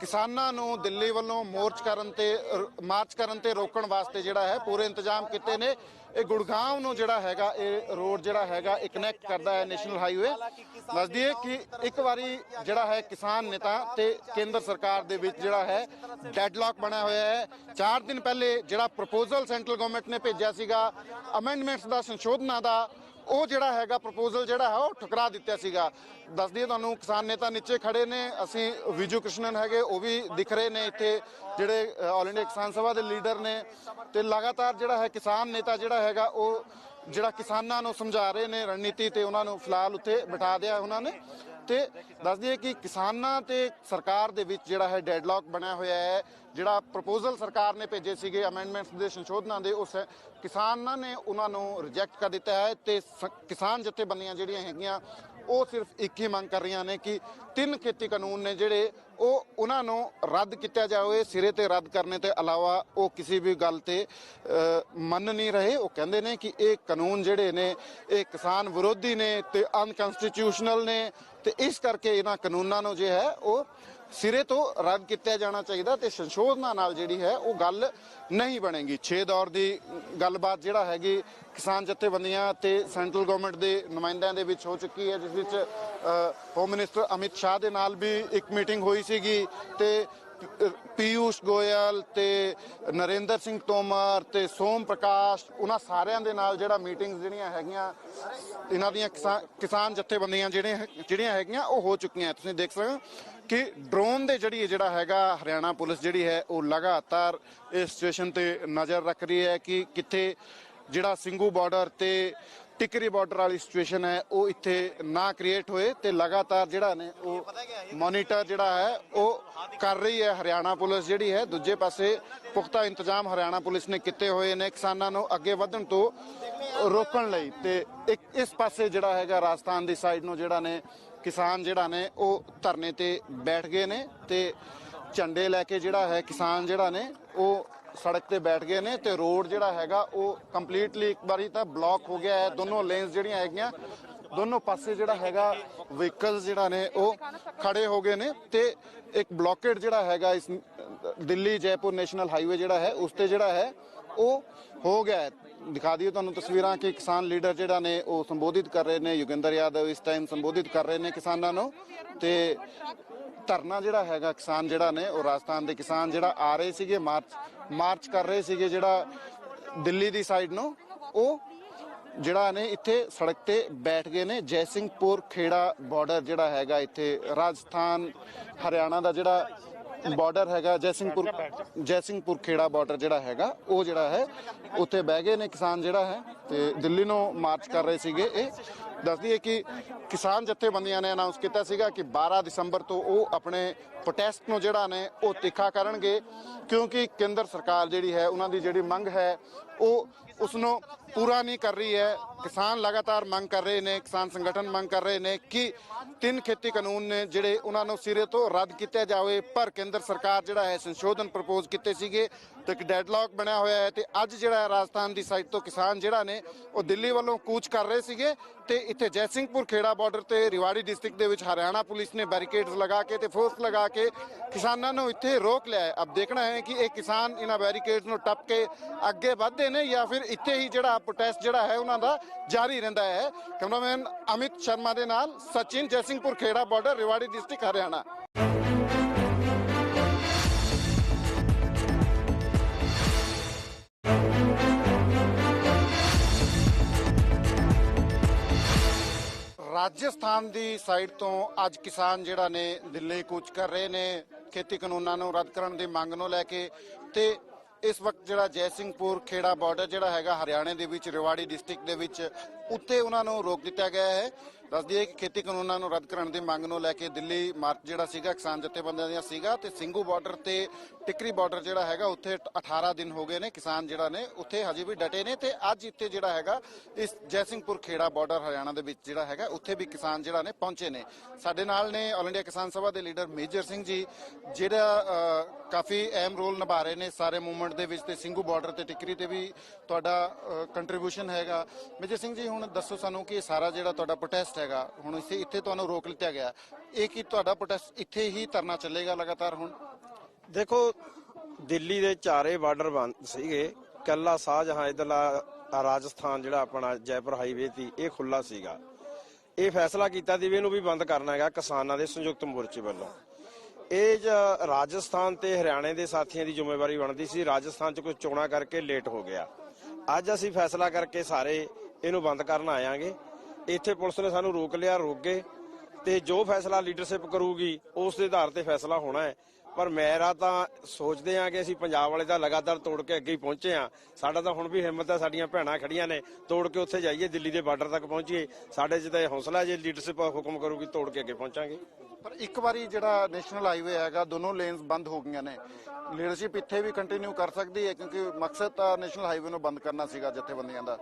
ਕਿਸਾਨਾਂ ਨੂੰ ਦਿੱਲੀ ਵੱਲੋਂ ਮੋਰਚ ਕਰਨ ਤੇ, ਮਾਰਚ ਕਰਨ ਤੇ ਰੋਕਣ ਵਾਸਤੇ ਜਿਹੜਾ ਹੈ ਪੂਰੇ ਇੰਤਜ਼ਾਮ ਕੀਤੇ ਨੇ। ਇਹ ਗੁੜਗਾਂਵ ਨੂੰ ਜਿਹੜਾ ਹੈਗਾ, ਇਹ ਰੋਡ ਜਿਹੜਾ ਹੈਗਾ, ਇਹ ਕਨੈਕਟ ਕਰਦਾ ਹੈ ਨੈਸ਼ਨਲ ਹਾਈਵੇ ਦੱਸਦੀਏ ਕਿ ਇੱਕ ਵਾਰੀ ਜਿਹੜਾ ਹੈ ਕਿਸਾਨ ਨੇਤਾ ਤੇ ਕੇਂਦਰ ਸਰਕਾਰ ਦੇ ਵਿੱਚ ਜਿਹੜਾ ਹੈ ਡੈਡਲੌਕ ਬਣਿਆ ਹੋਇਆ ਹੈ। 4 ਦਿਨ ਪਹਿਲੇ ਜਿਹੜਾ ਪ੍ਰਪੋਜ਼ਲ ਸੈਂਟਰਲ ਗਵਰਨਮੈਂਟ ਨੇ ਭੇਜਿਆ ਸੀਗਾ ਅਮੈਂਡਮੈਂਟਸ ਦਾ, ਸੰਸ਼ੋਧਨਾਂ ਦਾ ਉਹ ਜਿਹੜਾ ਹੈਗਾ ਪ੍ਰਪੋਜ਼ਲ ਜਿਹੜਾ ਹੈ ਉਹ ਠੁਕਰਾ ਦਿੱਤਾ ਸੀਗਾ। ਦੱਸ ਦਈਏ ਤੁਹਾਨੂੰ, ਕਿਸਾਨ ਨੇਤਾ ਨੀਚੇ ਖੜੇ ਨੇ, ਅਸੀਂ ਵਿਜੂ ਕ੍ਰਿਸ਼ਨਨ ਹੈਗੇ, ਉਹ ਵੀ ਦਿਖ ਰਹੇ ਨੇ ਇੱਥੇ, ਜਿਹੜੇ ਆਲ ਇੰਡੀਆ ਕਿਸਾਨ ਸਭਾ ਦੇ ਲੀਡਰ ਨੇ ਤੇ ਲਗਾਤਾਰ ਜਿਹੜਾ ਹੈ ਕਿਸਾਨ ਨੇਤਾ ਜਿਹੜਾ ਹੈਗਾ, ਉਹ ਜਿਹੜਾ ਕਿਸਾਨਾਂ ਨੂੰ ਸਮਝਾ ਰਹੇ ਨੇ ਰਣਨੀਤੀ ਤੇ ਉਹਨਾਂ ਨੂੰ ਫਿਲਹਾਲ ਉੱਥੇ ਬਿਠਾ ਦਿਆ ਉਹਨਾਂ ਨੇ। ਤੇ ਦੱਸ ਦਈਏ ਕਿ ਕਿਸਾਨਾਂ ਤੇ ਸਰਕਾਰ ਦੇ ਵਿੱਚ ਜਿਹੜਾ ਹੈ ਡੈਡਲੌਕ ਬਣਿਆ ਹੋਇਆ ਹੈ। ਜਿਹੜਾ ਪ੍ਰਪੋਜ਼ਲ ਸਰਕਾਰ ਨੇ ਭੇਜੇ ਸੀਗੇ ਅਮੈਂਡਮੈਂਟਸ ਦੇ ਸੰਸ਼ੋਧਨਾਂ ਦੇ, ਉਸ ਕਿਸਾਨਾਂ ਨੇ ਉਹਨਾਂ ਨੂੰ ਰਿਜੈਕਟ ਕਰ ਦਿੱਤਾ ਹੈ ਤੇ ਸ- ਕਿਸਾਨ ਜਥੇਬੰਦੀਆਂ ਜਿਹੜੀਆਂ ਹੈਗੀਆਂ, ਉਹ ਸਿਰਫ ਇੱਕ ਹੀ ਮੰਗ ਕਰ ਰਹੀਆਂ ਨੇ ਕਿ ਤਿੰਨ ਖੇਤੀ ਕਾਨੂੰਨ ਨੇ ਜਿਹੜੇ ਉਹ ਉਹਨਾਂ ਨੂੰ ਰੱਦ ਕੀਤਾ ਜਾਵੇ, ਸਿਰੇ ਤੇ ਰੱਦ ਕਰਨੇ ਤੋਂ ਇਲਾਵਾ ਉਹ ਕਿਸੇ ਵੀ ਗੱਲ ਤੇ ਮੰਨ ਨਹੀਂ ਰਹੇ। ਉਹ ਕਹਿੰਦੇ ਨੇ ਕਿ ਇਹ ਕਾਨੂੰਨ ਜਿਹੜੇ ਨੇ, ਇਹ ਕਿਸਾਨ ਵਿਰੋਧੀ ਨੇ ਤੇ ਅਨਕਨਸਟੀਟਿਊਸ਼ਨਲ ਨੇ ਤੇ ਇਸ ਕਰਕੇ ਇਹਨਾਂ ਕਾਨੂੰਨਾਂ ਨੂੰ ਜੇ ਹੈ ਉਹ ਸਿਰੇ ਤੋਂ ਰੱਦ ਕੀਤਾ ਜਾਣਾ ਚਾਹੀਦਾ ਤੇ ਸੰਸ਼ੋਧਨਾਂ ਨਾਲ ਜਿਹੜੀ ਹੈ ਉਹ ਗੱਲ ਨਹੀਂ ਬਣੇਗੀ। 6 ਦੌਰ ਦੀ ਗੱਲਬਾਤ ਜਿਹੜਾ ਹੈਗੀ ਕਿਸਾਨ ਜਥੇਬੰਦੀਆਂ ਤੇ ਸੈਂਟਰਲ ਗਵਰਨਮੈਂਟ ਦੇ ਨੁਮਾਇੰਦਿਆਂ ਦੇ ਵਿੱਚ ਹੋ ਚੁੱਕੀ ਹੈ, ਜਿਸ ਵਿੱਚ ਹੋਮ ਮਿਨਿਸਟਰ ਅਮਿਤ ਸ਼ਾਹ ਦੇ ਨਾਲ ਵੀ ਇੱਕ ਮੀਟਿੰਗ ਹੋਈ ਸੀਗੀ ਤੇ ਪ- ਪੀਯੂਸ਼ ਗੋਇਲ ਤੇ ਨਰਿੰਦਰ ਸਿੰਘ ਤੋਮਰ ਤੇ ਸੋਮ ਪ੍ਰਕਾਸ਼, ਉਹਨਾਂ ਸਾਰਿਆਂ ਦੇ ਨਾਲ ਜਿਹੜਾ ਮੀਟਿੰਗਸ ਜਿਹੜੀਆਂ ਹੈਗੀਆਂ, ਇਹਨਾਂ ਦੀਆਂ ਕਿਸਾਨ ਕਿਸਾਨ ਜਥੇਬੰਦੀਆਂ ਜਿਹੜੇ ਜਿਹੜੀਆਂ ਹੈਗੀਆਂ ਉਹ ਹੋ ਚੁੱਕੀਆਂ। ਤੁਸੀਂ ਦੇਖ ਸਕਦੇ ਹੋ ਕਿ ਡਰੋਨ ਦੇ ਜਿਹੜੀ ਜਿਹੜਾ ਹੈਗਾ ਹਰਿਆਣਾ ਪੁਲਿਸ ਜਿਹੜੀ ਹੈ ਉਹ ਲਗਾਤਾਰ ਇਸ ਸਿਚੁਏਸ਼ਨ ਤੇ ਨਜ਼ਰ ਰੱਖ ਰਹੀ ਹੈ ਕਿ ਕਿੱਥੇ ਜਿਹੜਾ ਸਿੰਘੂ ਬਾਰਡਰ ਤੇ ਟਿਕਰੀ ਬਾਰਡਰ ਵਾਲੀ ਸਿਚੁਏਸ਼ਨ ਹੈ, ਉਹ ਇੱਥੇ ਨਾ ਕ੍ਰੀਏਟ ਹੋਏ ਤੇ ਲਗਾਤਾਰ ਜਿਹੜਾ ਨੇ ਉਹ ਮੋਨੀਟਰ ਜਿਹੜਾ ਹੈ, ਉਹ ਕਰ ਰਹੀ ਹੈ ਹਰਿਆਣਾ ਪੁਲਿਸ ਜਿਹੜੀ ਹੈ। ਦੂਜੇ ਪਾਸੇ ਪੁਖਤਾ ਇੰਤਜ਼ਾਮ ਹਰਿਆਣਾ ਪੁਲਿਸ ਨੇ ਕੀਤੇ ਹੋਏ ਨੇ ਕਿਸਾਨਾਂ ਨੂੰ ਅੱਗੇ ਵਧਣ ਤੋਂ ਰੋਕਣ ਲਈ ਤੇ ਇੱਕ ਇਸ ਪਾਸੇ ਜਿਹੜਾ ਹੈਗਾ ਰਾਜਸਥਾਨ ਦੀ ਸਾਈਡ ਨੂੰ ਜਿਹੜਾ ਨੇ ਕਿਸਾਨ ਜਿਹੜਾ ਨੇ, ਉਹ ਧਰਨੇ ਤੇ ਬੈਠ ਗਏ ਨੇ ਤੇ ਝੰਡੇ ਲੈ ਕੇ ਜਿਹੜਾ ਹੈ ਕਿਸਾਨ ਜਿਹੜਾ ਨੇ, ਉਹ ਸੜਕ ਤੇ ਬੈਠ ਗਏ ਨੇ ਤੇ ਰੋਡ ਜਿਹੜਾ ਹੈਗਾ, ਉਹ ਕੰਪਲੀਟਲੀ ਇੱਕ ਵਾਰੀ ਤਾਂ ਬਲੌਕ ਹੋ ਗਿਆ ਹੈ। ਦੋਨੋਂ ਲੇਨਸ ਜਿਹੜੀਆਂ ਹੈਗੀਆਂ ਦੋਨੋਂ ਪਾਸੇ ਜਿਹੜਾ ਹੈਗਾ ਵਹੀਕਲਸ ਜਿਹੜਾ ਨੇ ਉਹ ਖੜੇ ਹੋ ਗਏ ਨੇ ਤੇ ਇੱਕ ਬਲੌਕੇਡ ਜਿਹੜਾ ਹੈਗਾ ਇਸ, ਦਿੱਲੀ ਜੈਪੁਰ ਨੈਸ਼ਨਲ ਹਾਈਵੇ ਜਿਹੜਾ ਹੈ, ਉਸ ਤੇ ਜਿਹੜਾ ਹੈ, ਉਹ ਹੋ ਗਿਆ ਦਿਖਾ ਦਿਓ ਤੁਹਾਨੂੰ ਤਸਵੀਰਾਂ ਕਿ ਕਿਸਾਨ ਲੀਡਰ ਜਿਹੜਾ ਨੇ ਉਹ ਸੰਬੋਧਿਤ ਕਰ ਰਹੇ ਨੇ, ਯੋਗਿੰਦਰ ਯਾਦਵ ਇਸ ਟਾਈਮ ਸੰਬੋਧਿਤ ਕਰ ਰਹੇ ਨੇ ਕਿਸਾਨਾਂ ਨੂੰ ਤੇ ਧਰਨਾ ਜਿਹੜਾ ਹੈਗਾ ਕਿਸਾਨ ਜਿਹੜਾ ਨੇ, ਉਹ ਰਾਜਸਥਾਨ ਦੇ ਕਿਸਾਨ ਜਿਹੜਾ ਆ ਰਹੇ ਸੀਗੇ, ਮਾਰਚ ਮਾਰਚ ਕਰ ਰਹੇ ਸੀਗੇ ਜਿਹੜਾ ਦਿੱਲੀ ਦੀ ਸਾਈਡ ਨੂੰ, ਉਹ ਜਿਹੜਾ ਨੇ ਇੱਥੇ ਸੜਕ ਤੇ ਬੈਠ ਗਏ ਨੇ। ਜੈ ਸਿੰਘਪੁਰ ਖੇੜਾ ਬਾਰਡਰ ਜਿਹੜਾ ਹੈਗਾ ਇੱਥੇ, ਰਾਜਸਥਾਨ, ਹਰਿਆਣਾ ਦਾ ਜਿਹੜਾ ਬਾਰਡਰ ਹੈਗਾ ਜੈ ਸਿੰਘਪੁਰ ਜੈ ਸਿੰਘਪੁਰ ਖੇੜਾ ਬਾਰਡਰ ਜਿਹੜਾ ਹੈਗਾ, ਉਹ ਜਿਹੜਾ ਹੈ, ਉੱਥੇ ਬਹਿ ਗਏ ਨੇ ਕਿਸਾਨ ਜਿਹੜਾ ਹੈ ਤੇ ਦਿੱਲੀ ਨੂੰ ਮਾਰਚ ਕਰ ਰਹੇ ਸੀਗੇ। ਇਹ ਦੱਸਦੀ ਹੈ ਕਿ ਕਿਸਾਨ ਜਥੇਬੰਦੀਆਂ ਨੇ ਅਨਾਉਂਸ ਕੀਤਾ ਸੀਗਾ ਕਿ 12 ਦਸੰਬਰ ਤੋਂ ਉਹ ਆਪਣੇ ਪ੍ਰੋਟੈਸਟ ਨੂੰ ਜਿਹੜਾ ਨੇ, ਉਹ ਤਿੱਖਾ ਕਰਨਗੇ। ਕਿਉਂਕਿ ਕੇਂਦਰ ਸਰਕਾਰ ਜਿਹੜੀ ਹੈ, ਉਹਨਾਂ ਦੀ ਜਿਹੜੀ ਮੰਗ ਹੈ, ਉਹ ਉਸ ਨੂੰ ਪੂਰਾ ਨਹੀਂ ਕਰ ਰਹੀ ਹੈ। ਕਿਸਾਨ ਲਗਾਤਾਰ ਮੰਗ ਕਰ ਰਹੇ ਨੇ, ਕਿਸਾਨ ਸੰਗਠਨ ਮੰਗ ਕਰ ਰਹੇ ਨੇ ਕਿ ਤਿੰਨ ਖੇਤੀ ਕਾਨੂੰਨ ਨੇ ਜਿਹੜੇ ਉਹਨਾਂ ਨੂੰ ਸਿਰੇ ਤੋਂ ਰੱਦ ਕੀਤਾ ਜਾਵੇ। ਪਰ ਕੇਂਦਰ ਸਰਕਾਰ ਜਿਹੜਾ ਹੈ, ਸੰਸ਼ੋਧਨ ਪ੍ਰਪੋਜ਼ ਕੀਤੇ ਸੀਗੇ ਤੇ ਇੱਕ ਡੈਡਲੌਕ ਬਣਿਆ ਹੋਇਆ ਹੈ ਤੇ ਅੱਜ ਜਿਹੜਾ ਹੈ, ਰਾਜਸਥਾਨ ਦੀ ਸਾਈਡ ਤੋਂ ਕਿਸਾਨ ਜਿਹੜਾ ਨੇ, ਉਹ ਦਿੱਲੀ ਵੱਲੋਂ ਕੂਚ ਕਰ ਰਹੇ ਸੀਗੇ ਤੇ ਇੱਥੇ ਜੈਸਿੰਗਪੁਰ ਖੇੜਾ ਬਾਰਡਰ ਤੇ ਰਿਵਾੜੀ ਡਿਸਟ੍ਰਿਕਟ ਦੇ ਵਿੱਚ ਹਰਿਆਣਾ ਪੁਲਿਸ ਨੇ ਬੈਰੀਕੇਡਸ ਲਗਾ ਕੇ ਤੇ ਫੋਰਸ ਲਗਾ ਕੇ ਕਿਸਾਨਾਂ ਨੂੰ ਇੱਥੇ ਰੋਕ ਲਿਆ ਹੈ। ਅਬ ਦੇਖਣਾ ਹੈ ਕਿ ਇਹ ਕਿਸਾਨ ਇਹਨਾਂ ਬੈਰੀਕੇਡਸ ਨੂੰ ਟੱਪ ਕੇ ਅੱਗੇ ਵਧਦੇ ਨੇ ਜਾਂ ਫਿਰ ਇੱਥੇ ਹੀ ਜਿਹੜਾ ਪ੍ਰੋਟੈਸਟ ਜਿਹੜਾ ਹੈ ਉਹਨਾਂ ਦਾ ਜਾਰੀ ਰਹਿੰਦਾ ਹੈ। ਕੈਮਰਾਮੈਨ ਅਮਿਤ ਸ਼ਰਮਾ ਦੇ ਨਾਲ ਸਚਿਨ ਜੈਸਿੰਗਪੁਰ ਖੇੜਾ ਬਾਰਡਰ ਰਿਵਾੜੀ ਡਿਸਟ੍ਰਿਕਟ ਹਰਿਆਣਾ। ਰਾਜਸਥਾਨ ਦੀ ਸਾਈਡ ਤੋਂ ਅੱਜ ਕਿਸਾਨ ਜਿਹੜਾ ਨੇ ਦਿੱਲੀ ਕੂਚ ਕਰ ਰਹੇ ਨੇ। ਖੇਤੀ ਕਾਨੂੰਨਾਂ ਨੂੰ ਰੱਦ ਕਰਨ ਦੀ ਮੰਗ ਨੂੰ ਲੈ ਕੇ ਤੇ ਇਸ ਵਕਤ ਜਿਹੜਾ ਜੈ ਸਿੰਘਪੁਰ ਖੇੜਾ ਬਾਰਡਰ ਜਿਹੜਾ ਹੈਗਾ ਹਰਿਆਣੇ ਦੇ ਵਿੱਚ, ਰਿਵਾੜੀ ਡਿਸਟ੍ਰਿਕਟ ਦੇ ਵਿੱਚ, ਉੱਤੇ ਉਹਨਾਂ ਨੂੰ ਰੋਕ ਦਿੱਤਾ ਗਿਆ ਹੈ। ਦੱਸ ਦਈਏ ਕਿ ਖੇਤੀ ਕਾਨੂੰਨਾਂ ਨੂੰ ਰੱਦ ਕਰਨ ਦੀ ਮੰਗ ਨੂੰ ਲੈ ਕੇ ਦਿੱਲੀ ਮਾਰਚ ਜਿਹੜਾ ਸੀਗਾ ਕਿਸਾਨ ਜਥੇਬੰਦੀਆਂ ਦੀਆਂ ਸੀਗਾ ਤੇ ਸਿੰਘੂ ਬਾਰਡਰ ਤੇ ਟਿਕਰੀ ਬਾਰਡਰ ਜਿਹੜਾ ਹੈਗਾ ਉੱਥੇ 18 ਦਿਨ ਹੋ ਗਏ ਨੇ ਕਿਸਾਨ ਜਿਹੜਾ ਨੇ ਉੱਥੇ ਹਜੇ ਵੀ ਡਟੇ ਨੇ ਤੇ ਅੱਜ ਇੱਥੇ ਜਿਹੜਾ ਹੈਗਾ ਇਸ ਜੈਸਿੰਗਪੁਰ ਖੇੜਾ ਬਾਰਡਰ ਹਰਿਆਣਾ ਦੇ ਵਿੱਚ ਜਿਹੜਾ ਹੈਗਾ ਉੱਥੇ ਵੀ ਕਿਸਾਨ ਜਿਹੜਾ ਨੇ ਪਹੁੰਚੇ ਨੇ। ਸਾਡੇ ਨਾਲ ਨੇ ਆਲ ਇੰਡੀਆ ਕਿਸਾਨ ਸਭਾ ਦੇ ਲੀਡਰ ਮੇਜਰ ਸਿੰਘ ਜੀ, ਜਿਹੜਾ ਕਾਫੀ ਅਹਿਮ ਰੋਲ ਨਿਭਾ ਰਹੇ ਨੇ ਸਾਰੇ ਮੂਵਮੈਂਟ ਦੇ ਵਿੱਚ ਤੇ ਸਿੰਘੂ ਬਾਰਡਰ ਤੇ ਟਿਕਰੀ ਤੇ ਵੀ ਤੁਹਾਡਾ ਕੰਟਰੀਬਿਊਸ਼ਨ ਹੈਗਾ। ਮੇਜਰ ਸਿੰਘ ਜੀ, ਹੁਣ ਦੱਸੋ ਸਾਨੂੰ ਕਿ ਸਾਰਾ ਜਿਹੜਾ ਤੁਹਾਡਾ ਪ੍ਰੋਟੈਸਟ ਹੈਗਾ। ਹੁਣ ਇੱਥੇ ਇੱਥੇ ਤੁਹਾਨੂੰ ਰੋਕ ਲਿੱਤਾ ਗਿਆ। ਇਹ ਕੀ ਤੁਹਾਡਾ ਪ੍ਰੋਟੈਸਟ ਇੱਥੇ ਹੀ ਧਰਨਾ ਚੱਲੇਗਾ ਲਗਾਤਾਰ ਹੁਣ? ਦੇਖੋ, ਦਿੱਲੀ ਦੇ ਚਾਰੇ ਬਾਰਡਰ ਬੰਦ ਸੀਗੇ। ਕੱਲਾ ਸ਼ਾਹਜਹਾਂ, ਇਧਰਲਾ ਰਾਜਸਥਾਨ ਜਿਹੜਾ ਆਪਣਾ ਜੈਪੁਰ ਹਾਈਵੇ ਸੀ, ਇਹ ਖੁੱਲਾ ਸੀਗਾ। ਇਹ ਫੈਸਲਾ ਕੀਤਾ ਸੀ ਵੀ ਇਹਨੂੰ ਵੀ ਬੰਦ ਕਰਨਾ ਹੈਗਾ ਕਿਸਾਨਾਂ ਦੇ ਸੰਯੁਕਤ ਮੋਰਚੇ ਵੱਲੋਂ। ਇਹ ਜ- ਰਾਜਸਥਾਨ ਤੇ ਹਰਿਆਣੇ ਦੇ ਸਾਥੀਆਂ ਦੀ ਜ਼ਿੰਮੇਵਾਰੀ ਬਣਦੀ ਸੀ। ਰਾਜਸਥਾਨ 'ਚ ਕੁਝ ਚੋਣਾਂ ਕਰਕੇ ਲੇਟ ਹੋ ਗਿਆ। ਅੱਜ ਅਸੀਂ ਫੈਸਲਾ ਕਰਕੇ ਸਾਰੇ ਇਹਨੂੰ ਬੰਦ ਕਰਨ ਆਇਆਂਗੇ। ਇੱਥੇ ਪੁਲਿਸ ਨੇ ਸਾਨੂੰ ਰੋਕ ਲਿਆ, ਰੋਕ ਗਏ ਤੇ ਜੋ ਫੈਸਲਾ ਲੀਡਰਸ਼ਿਪ ਕਰੂਗੀ, ਉਸ ਦੇ ਆਧਾਰ ਤੇ ਫੈਸਲਾ ਹੋਣਾ ਹੈ। ਪਰ ਮੇਰਾ ਤਾਂ ਸੋਚਦੇ ਆ ਕਿ ਅਸੀਂ ਪੰਜਾਬ ਵਾਲੇ ਤਾਂ ਲਗਾਤਾਰ ਤੋੜ ਕੇ ਅੱਗੇ ਹੀ ਪਹੁੰਚੇ ਆ ਸਾਡਾ ਤਾਂ ਹੁਣ ਵੀ ਹਿੰਮਤ ਹੈ, ਸਾਡੀਆਂ ਭੈਣਾਂ ਖੜੀਆਂ ਨੇ, ਤੋੜ ਕੇ ਉੱਥੇ ਜਾਈਏ, ਦਿੱਲੀ ਦੇ ਬਾਰਡਰ ਤੱਕ ਪਹੁੰਚੀਏ। ਸਾਡੇ 'ਚ ਤਾਂ ਇਹ ਹੌਸਲਾ ਜੇ ਲੀਡਰਸ਼ਿਪ ਹੁਕਮ ਕਰੂਗੀ, ਤੋੜ ਕੇ ਅੱਗੇ ਪਹੁੰਚਾਂਗੇ। ਪਰ ਇੱਕ ਵਾਰੀ ਜਿਹੜਾ ਨੈਸ਼ਨਲ ਹਾਈਵੇ ਹੈਗਾ ਦੋਨੋਂ ਲੇਨਸ ਬੰਦ ਹੋ ਗਈਆਂ ਨੇ। ਲੀਡਰਸ਼ਿਪ ਇੱਥੇ ਵੀ ਕੰਟੀਨਿਊ ਕਰ ਸਕਦੀ ਹੈ ਕਿਉਂਕਿ ਮਕਸਦ ਤਾਂ ਨੈਸ਼ਨਲ ਹਾਈਵੇ ਨੂੰ ਬੰਦ ਕਰਨਾ ਸੀਗਾ ਜਥੇਬੰਦੀਆਂ ਦਾ।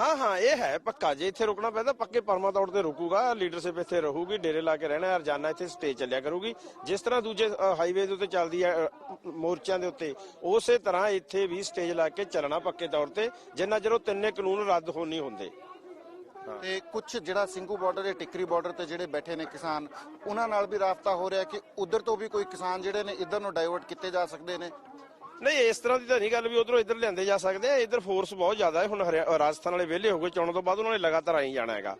ਹਾਂ ਹਾਂ ਇਹ ਹੈ ਪੱਕਾ। ਜੇ ਇੱਥੇ ਰੁਕਣਾ ਪੈਂਦਾ ਪੱਕੇ ਪਰਮਾ ਤੌਰ ਤੇ ਰੁਕੂਗਾ। ਲੀਡਰਸ਼ਿਪ ਇੱਥੇ ਰਹੂਗੀ ਡੇਰੇ ਲਾ ਕੇ ਰਹਿਣਾ ਹੈ ਰਜਾਨਾ ਇੱਥੇ ਸਟੇ ਚੱਲਿਆ ਕਰੂਗੀ। ਜਿਸ ਤਰ੍ਹਾਂ ਦੂਜੇ ਹਾਈਵੇ ਦੇ ਉੱਤੇ ਚੱਲਦੀ ਹੈ ਅ, ਮੋਰਚਿਆਂ ਦੇ ਉੱਤੇ ਉਸੇ ਤਰ੍ਹਾਂ ਇੱਥੇ ਵੀ ਸਟੇਜ ਲਾ ਕੇ ਚੱਲਣਾ ਪੱਕੇ ਤੌਰ ਤੇ। ਜਿੰਨਾ ਚਿਰ ਉਹ ਤਿੰਨੇ ਕਾਨੂੰਨ ਰੱਦ ਹੋ ਨਹੀਂ ਹੁੰਦੇ। ਤੇ ਕੁਝ ਜਿਹੜਾ ਸਿੰਘੂ ਬਾਰਡਰ ਦੇ ਟਿਕਰੀ ਬਾਰਡਰ ਤੇ ਜਿਹੜੇ ਬੈਠੇ ਨੇ ਕਿਸਾਨ, ਉਹਨਾਂ ਨਾਲ ਵੀ ਰਾਬਤਾ ਹੋ ਰਿਹਾ ਕਿ ਉਧਰ ਤੋਂ ਵੀ ਕੋਈ ਕਿਸਾਨ ਜਿਹੜੇ ਨੇ ਇਧਰ ਨੂੰ ਡਾਇਵਰਟ ਕੀਤੇ ਜਾ ਸਕਦੇ ਨੇ। ਨਹੀਂ, ਇਸ ਤਰ੍ਹਾਂ ਦੀ ਤਾਂ ਨਹੀਂ ਗੱਲ ਵੀ ਉਧਰੋਂ ਇੱਧਰ ਲਿਆਂਦੇ ਜਾ ਸਕਦੇ ਆ। ਇੱਧਰ ਫੋਰਸ ਬਹੁਤ ਜ਼ਿਆਦਾ ਹੈ। ਹੁਣ ਹਰਿਆ- ਰਾਜਸਥਾਨ ਵਾਲੇ ਵਿਹਲੇ ਹੋ ਗਏ, ਚੋਣ ਤੋਂ ਬਾਅਦ ਉਹਨਾਂ ਨੇ ਲਗਾਤਾਰ ਆਈ ਜਾਣਾ ਹੈਗਾ।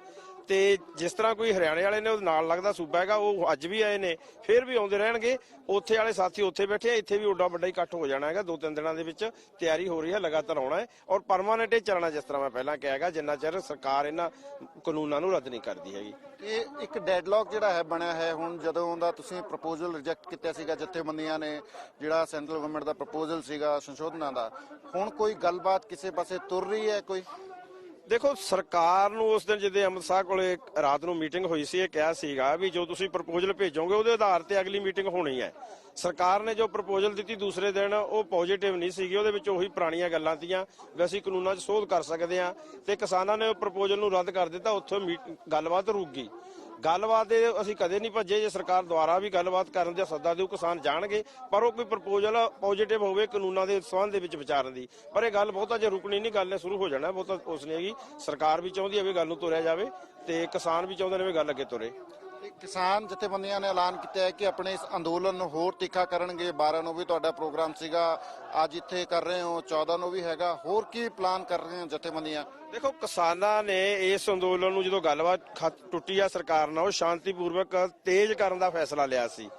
ਤੇ ਜਿਸ ਤਰ੍ਹਾਂ ਕੋਈ ਹਰਿਆਣੇ ਵਾਲੇ ਨੇ ਉਹ ਨਾਲ ਲੱਗਦਾ ਸੂਬਾ ਹੈਗਾ, ਉਹ ਅੱਜ ਵੀ ਆਏ ਨੇ, ਫਿਰ ਵੀ ਆਉਂਦੇ ਰਹਿਣਗੇ। ਉੱਥੇ ਵਾਲੇ ਸਾਥੀ ਉੱਥੇ ਬੈਠੇ ਆ, ਇੱਥੇ ਵੀ ਓਡਾ ਵੱਡਾ ਇਕੱਠ ਹੋ ਜਾਣਾ ਹੈਗਾ ਦੋ ਤਿੰਨ ਦਿਨਾਂ ਦੇ ਵਿੱਚ ਤਿਆਰੀ ਹੋ ਰਹੀ ਹੈ, ਲਗਾਤਾਰ ਆਉਣਾ ਹੈ। ਔਰ ਪਰਮਾਨੈਂਟ ਇਹ ਚੱਲਣਾ ਜਿਸ ਤਰ੍ਹਾਂ ਮੈਂ ਪਹਿਲਾਂ ਕਿਹਾ ਜਿੰਨਾ ਚਿਰ ਸਰਕਾਰ ਇਹਨਾਂ ਕਾਨੂੰਨਾਂ ਨੂੰ ਰੱਦ ਨਹੀਂ ਕਰਦੀ ਹੈਗੀ। ਤੇ ਇੱਕ ਡੈਡਲੌਕ ਜਿਹੜਾ ਹੈ, ਬਣਿਆ ਹੈ, ਹੁਣ ਜਦੋਂ ਦਾ ਤੁਸੀਂ ਪ੍ਰਪੋਜ਼ਲ ਰਿਜੈਕਟ ਕੀਤਾ ਸੀਗਾ, ਜਥੇਬੰਦੀਆਂ ਨੇ, ਜਿਹੜਾ ਸੈਂਟਰਲ ਗਵਰਨਮੈਂਟ ਦਾ ਪ੍ਰਪੋਜ਼ਲ ਸੀਗਾ, ਸੰਸ਼ੋਧਨਾਂ ਦਾ, ਹੁਣ ਕੋਈ ਗੱਲਬਾਤ ਕਿਸੇ ਪਾਸੇ ਤੁਰ ਰਹੀ ਹੈ ਕੋਈ? ਦੇਖੋ, ਸਰਕਾਰ ਨੂੰ ਉਸ ਦਿਨ ਜਿਹਦੇ ਅਮਿਤ ਸ਼ਾਹ ਕੋਲੇ ਰਾਤ ਨੂੰ ਮੀਟਿੰਗ ਹੋਈ ਸੀ, ਇਹ ਕਿਹਾ ਸੀਗਾ ਵੀ ਜੋ ਤੁਸੀਂ ਪ੍ਰਪੋਜ਼ਲ ਭੇਜੋਗੇ, ਉਹਦੇ ਆਧਾਰ ਤੇ ਅਗਲੀ ਮੀਟਿੰਗ ਹੋਣੀ ਹੈ। ਸਰਕਾਰ ਨੇ ਜੋ ਪ੍ਰਪੋਜ਼ਲ ਦਿੱਤੀ ਦੂਸਰੇ ਦਿਨ, ਉਹ ਪੋਜ਼ਿਟਿਵ ਨਹੀਂ ਸੀਗੀ, ਉਹਦੇ ਵਿੱਚ ਉਹੀ ਪੁਰਾਣੀਆਂ ਗੱਲਾਂ ਤੀਆਂ ਵੀ ਅਸੀਂ ਕਾਨੂੰਨਾਂ 'ਚ ਸੋਧ ਕਰ ਸਕਦੇ ਹਾਂ ਤੇ ਕਿਸਾਨਾਂ ਨੇ ਉਹ ਪ੍ਰਪੋਜ਼ਲ ਨੂੰ ਰੱਦ ਕਰ ਦਿੱਤਾ, ਉੱਥੋਂ ਗੱਲਬਾਤ ਰੁਕ ਗਈ। ਗੱਲਬਾਤ ਦੇ ਅਸੀਂ ਕਦੇ ਨਹੀਂ ਭੱਜੇ, ਜੇ ਸਰਕਾਰ ਦੁਆਰਾ ਵੀ ਗੱਲਬਾਤ ਕਰਨ ਦਾ ਸੱਦਾ ਦਿਓ ਕਿਸਾਨ ਜਾਣਗੇ, ਪਰ ਉਹ ਕੋਈ ਪ੍ਰਪੋਜ਼ਲ ਪੋਜ਼ਿਟਿਵ ਹੋਵੇ ਕਾਨੂੰਨਾਂ ਦੇ ਸੰਬੰਧ ਦੇ ਵਿੱਚ ਵਿਚਾਰਨ ਦੀ। ਪਰ ਇਹ ਗੱਲ ਬਹੁਤਾ ਜੇ ਰੁਕਣੀ ਨਹੀਂ, ਗੱਲ ਨੇ ਸ਼ੁਰੂ ਹੋ ਜਾਣਾ, ਬਹੁਤਾ ਉਸ ਨੇ ਹੈਗੀ ਸਰਕਾਰ ਵੀ ਚਾਹੁੰਦੀ ਹੈ ਵੀ ਗੱਲ ਨੂੰ ਤੁਰਿਆ ਜਾਵੇ ਤੇ ਕਿਸਾਨ ਵੀ ਚਾਹੁੰਦੇ ਨੇ ਵੀ ਗੱਲ ਅੱਗੇ ਤੁਰੇ। ਕਿਸਾਨ ਜਥੇਬੰਦੀਆਂ ਨੇ ਐਲਾਨ ਕੀਤਾ ਹੈ ਕਿ ਆਪਣੇ ਇਸ ਅੰਦੋਲਨ ਨੂੰ ਹੋਰ ਤਿੱਖਾ ਕਰਨਗੇ। 12 ਨੂੰ ਵੀ ਤੁਹਾਡਾ ਪ੍ਰੋਗਰਾਮ ਸੀਗਾ। ਅੱਜ ਇੱਥੇ ਕਰ ਰਹੇ ਹੋ 14 ਨੂੰ ਵੀ ਹੈਗਾ। ਹੋਰ ਕੀ ਪਲਾਨ ਕਰ ਰਹੇ ਹੋ ਜਥੇਬੰਦੀਆਂ? ਦੇਖੋ, ਕਿਸਾਨਾਂ ਨੇ ਇਸ ਅੰਦੋਲਨ ਨੂੰ ਜਦੋਂ ਗੱਲਬਾਤ ਟੁੱਟੀ ਆ ਸਰਕਾਰ ਨਾਲ, ਉਹ ਸ਼ਾਂਤੀਪੂਰਵਕ ਤੇਜ਼ ਕਰਨ ਦਾ ਫੈਸਲਾ ਲਿਆ ਸੀ।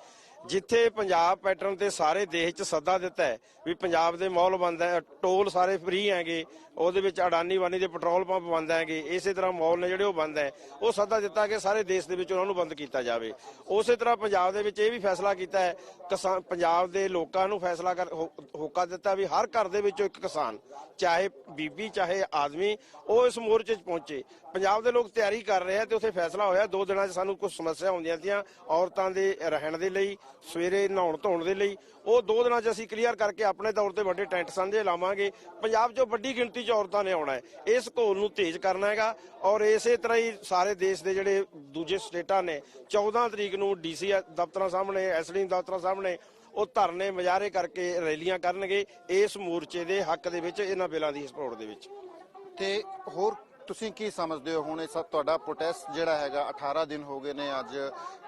ਜਿੱਥੇ ਪੰਜਾਬ ਪੈਟਰਨ ਤੇ ਸਾਰੇ ਦੇਸ਼ 'ਚ ਸੱਦਾ ਦਿੱਤਾ ਹੈ ਵੀ ਪੰਜਾਬ ਦੇ ਮੌਲ ਬੰਦ ਹੈ, ਟੋਲ ਸਾਰੇ ਫ੍ਰੀ ਹੈਗੇ, ਉਹਦੇ ਵਿੱਚ ਅਡਾਨੀ ਵਾਨੀ ਦੇ ਪੈਟਰੋਲ ਪੰਪ ਬੰਦ ਹੈਗੇ, ਇਸੇ ਤਰ੍ਹਾਂ ਮੌਲ ਨੇ ਜਿਹੜੇ ਉਹ ਬੰਦ ਹੈ, ਉਹ ਸੱਦਾ ਦਿੱਤਾ ਕਿ ਸਾਰੇ ਦੇਸ਼ ਦੇ ਵਿੱਚ ਉਹਨਾਂ ਨੂੰ ਬੰਦ ਕੀਤਾ ਜਾਵੇ। ਉਸੇ ਤਰ੍ਹਾਂ ਪੰਜਾਬ ਦੇ ਵਿੱਚ ਇਹ ਵੀ ਫੈਸਲਾ ਕੀਤਾ ਹੈ, ਕਿਸਾਨ ਪੰਜਾਬ ਦੇ ਲੋਕਾਂ ਨੂੰ ਫੈਸਲਾ ਕਰ, ਹੋ- ਹੋਕਾ ਦਿੱਤਾ ਵੀ ਹਰ ਘਰ ਦੇ ਵਿੱਚੋਂ ਇੱਕ ਕਿਸਾਨ, ਚਾਹੇ ਬੀਬੀ, ਚਾਹੇ ਆਦਮੀ, ਉਹ ਇਸ ਮੋਰਚੇ 'ਚ ਪਹੁੰਚੇ। ਪੰਜਾਬ ਦੇ ਲੋਕ ਤਿਆਰੀ ਕਰ ਰਹੇ ਆ ਤੇ ਉੱਥੇ ਫੈਸਲਾ ਹੋਇਆ, ਦੋ ਦਿਨਾਂ 'ਚ ਸਾਨੂੰ ਕੁਝ ਸਮੱਸਿਆ ਆਉਂਦੀਆਂ ਤੀਆਂ ਔਰਤਾਂ ਦੇ ਰਹਿਣ ਦੇ ਲਈ, ਸਵੇਰੇ ਨਹਾਉਣ ਧੋਣ ਦੇ ਲਈ। ਉਹ ਦੋ ਦਿਨਾਂ 'ਚ ਅਸੀਂ ਕਲੀਅਰ ਕਰਕੇ ਆਪਣੇ ਤੌਰ ਤੇ ਵੱਡੇ ਟੈਂਟ ਸਾਂਝੇ ਲਾਵਾਂਗੇ। ਪੰਜਾਬ 'ਚੋਂ ਵੱਡੀ ਗਿਣਤੀ 'ਚ ਔਰਤਾਂ ਨੇ ਆਉਣਾ ਹੈ। ਇਸ ਘੋਲ ਨੂੰ ਤੇਜ਼ ਕਰਨਾ ਹੈਗਾ ਔਰ ਇਸੇ ਤਰ੍ਹਾਂ ਹੀ ਸਾਰੇ ਦੇਸ਼ ਦੇ ਜਿਹੜੇ ਦੂਜੇ ਸਟੇਟਾਂ ਨੇ 14 ਤਰੀਕ ਨੂੰ ਡੀਸੀ ਦਫ਼ਤਰਾਂ ਸਾਹਮਣੇ ਐਸਡੀ ਦਫ਼ਤਰਾਂ ਸਾਹਮਣੇ, ਉਹ ਧਰਨੇ ਮੁਜ਼ਾਹਰੇ ਕਰਕੇ ਰੈਲੀਆਂ ਕਰਨਗੇ ਇਸ ਮੋਰਚੇ ਦੇ ਹੱਕ ਦੇ ਵਿੱਚ, ਇਹਨਾਂ ਬਿੱਲਾਂ ਦੀ ਸਪੋਰਟ ਦੇ ਵਿੱਚ। ਤੇ ਹੋਰ ਤੁਸੀਂ ਕੀ ਸਮਝਦੇ ਹੋ? ਹੁਣ ਇਹ ਸਭ ਤੁਹਾਡਾ ਪ੍ਰੋਟੈਸਟ ਜਿਹੜਾ ਹੈਗਾ 18 ਦਿਨ ਹੋ ਗਏ ਨੇ ਅੱਜ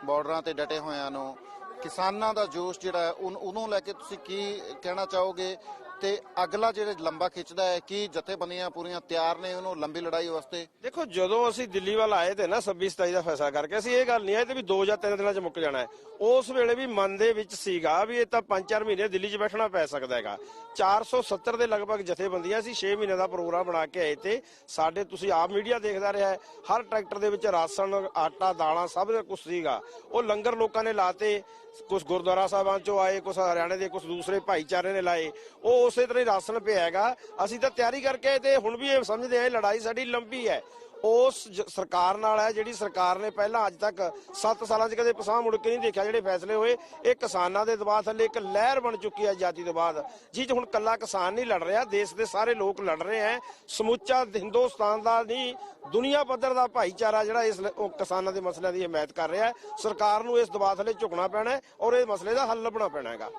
ਬਾਰਡਰਾਂ ਤੇ ਡਟੇ ਹੋਇਆਂ ਨੂੰ। ਕਿਸਾਨਾਂ ਦਾ ਜੋਸ਼ ਜਿਹੜਾ ਹੈ ਉਹਨੂੰ ਲੈ ਕੇ ਤੁਸੀਂ ਕੀ ਕਹਿਣਾ ਚਾਹੋਗੇ? ਤੇ ਅਗਲਾ ਜਿਹੜਾ ਲੰਬਾ ਖਿੱਚਦਾ ਹੈ, ਕੀ ਜਥੇਬੰਦੀਆਂ ਪੂਰੀਆਂ ਤਿਆਰ ਨੇ ਉਹਨੂੰ ਲੰਬੀ ਲੜਾਈ ਵਾਸਤੇ? ਦੇਖੋ, ਜਦੋਂ ਅਸੀਂ ਦਿੱਲੀ ਵੱਲ ਆਏ ਤੇ ਨਾ 26 27 ਦਾ ਫੈਸਲਾ ਕਰਕੇ ਅਸੀਂ ਇਹ ਗੱਲ ਨਹੀਂ ਆਏ ਤੇ ਵੀ 2 ਜਾਂ 3 ਦਿਨਾਂ 'ਚ ਮੁੱਕ ਜਾਣਾ ਹੈ। ਉਸ ਵੇਲੇ ਵੀ ਮਨ ਦੇ ਵਿੱਚ ਸੀਗਾ ਵੀ ਇਹ ਤਾਂ 5-4 ਮਹੀਨੇ ਦਿੱਲੀ 'ਚ ਬੈਠਣਾ ਪੈ ਸਕਦਾ ਹੈਗਾ। 470 ਦੇ ਲਗਭਗ ਜਥੇਬੰਦੀਆਂ ਸੀ 6 ਮਹੀਨੇ ਦਾ ਪ੍ਰੋਗਰਾਮ ਬਣਾ ਕੇ ਆਏ ਤੇ ਸਾਡੇ ਤੁਸੀਂ ਆਪ ਮੀਡੀਆ ਦੇਖਦਾ ਰਿਹਾ ਹਰ ਟਰੈਕਟਰ ਦੇ ਵਿੱਚ ਰਾਸ਼ਨ, ਆਟਾ, ਦਾਲਾਂ ਸਭ ਦਾ ਕੁਝ ਸੀਗਾ। ਉਹ ਲੰਗਰ ਲੋਕਾਂ ਨੇ ਲਾਤੇ ਕੁਝ ਗੁਰਦੁਆਰਾ ਸਾਹਿਬਾਂ ਚੋਂ ਆਏ ਕੁਝ ਹਰਿਆਣੇ ਦੇ ਕੁਝ ਦੂਸਰੇ ਭਾਈਚਾਰੇ ਨੇ ਲਾਏ। ਉਹ ਉਸੇ ਤਰ੍ਹਾਂ ਹੀ ਰਾਸ਼ਨ ਪਿਆ ਹੈਗਾ। ਅਸੀਂ ਤਾਂ ਤਿਆਰੀ ਕਰਕੇ ਤੇ ਹੁਣ ਵੀ ਇਹ ਸਮਝਦੇ ਆ ਇਹ ਲੜਾਈ ਸਾਡੀ ਲੰਬੀ ਹੈ। ਉਸ ਸਰਕਾਰ ਨਾਲ ਹੈ, ਜਿਹੜੀ ਸਰਕਾਰ ਨੇ ਪਹਿਲਾਂ ਅੱਜ ਤੱਕ 7 ਸਾਲਾਂ 'ਚ ਕਦੇ ਪਸਾਹ ਮੁੜ ਕੇ ਨਹੀਂ ਦੇਖਿਆ ਜਿਹੜੇ ਫੈਸਲੇ ਹੋਏ। ਇਹ ਕਿਸਾਨਾਂ ਦੇ ਦਬਾਅ ਥੱਲੇ ਇੱਕ ਲਹਿਰ ਬਣ ਚੁੱਕੀ ਹੈ ਆਜ਼ਾਦੀ ਤੋਂ ਬਾਅਦ। ਜਿਹ 'ਚ ਹੁਣ ਕੱਲਾ ਕਿਸਾਨ ਨਹੀਂ ਲੜ ਰਿਹਾ, ਦੇਸ਼ ਦੇ ਸਾਰੇ ਲੋਕ ਲੜ ਰਹੇ ਹੈ। ਸਮੁੱਚਾ ਹਿੰਦੁਸਤਾਨ ਦਾ ਨਹੀਂ, ਦੁਨੀਆ ਪੱਧਰ ਦਾ ਭਾਈਚਾਰਾ ਜਿਹੜਾ ਇਸ ਕਿਸਾਨਾਂ ਦੇ ਮਸਲਿਆਂ ਦੀ ਹਮਾਇਤ ਕਰ ਰਿਹਾ ਹੈ। ਸਰਕਾਰ ਨੂੰ ਇਸ ਦਬਾਅ ਥੱਲੇ ਝੁਕਣਾ ਪੈਣਾ ਹੈ ਔਰ ਇਹ ਮਸਲੇ ਦਾ ਹੱਲ ਲੱਭਣਾ ਪੈਣਾ ਹੈਗਾ।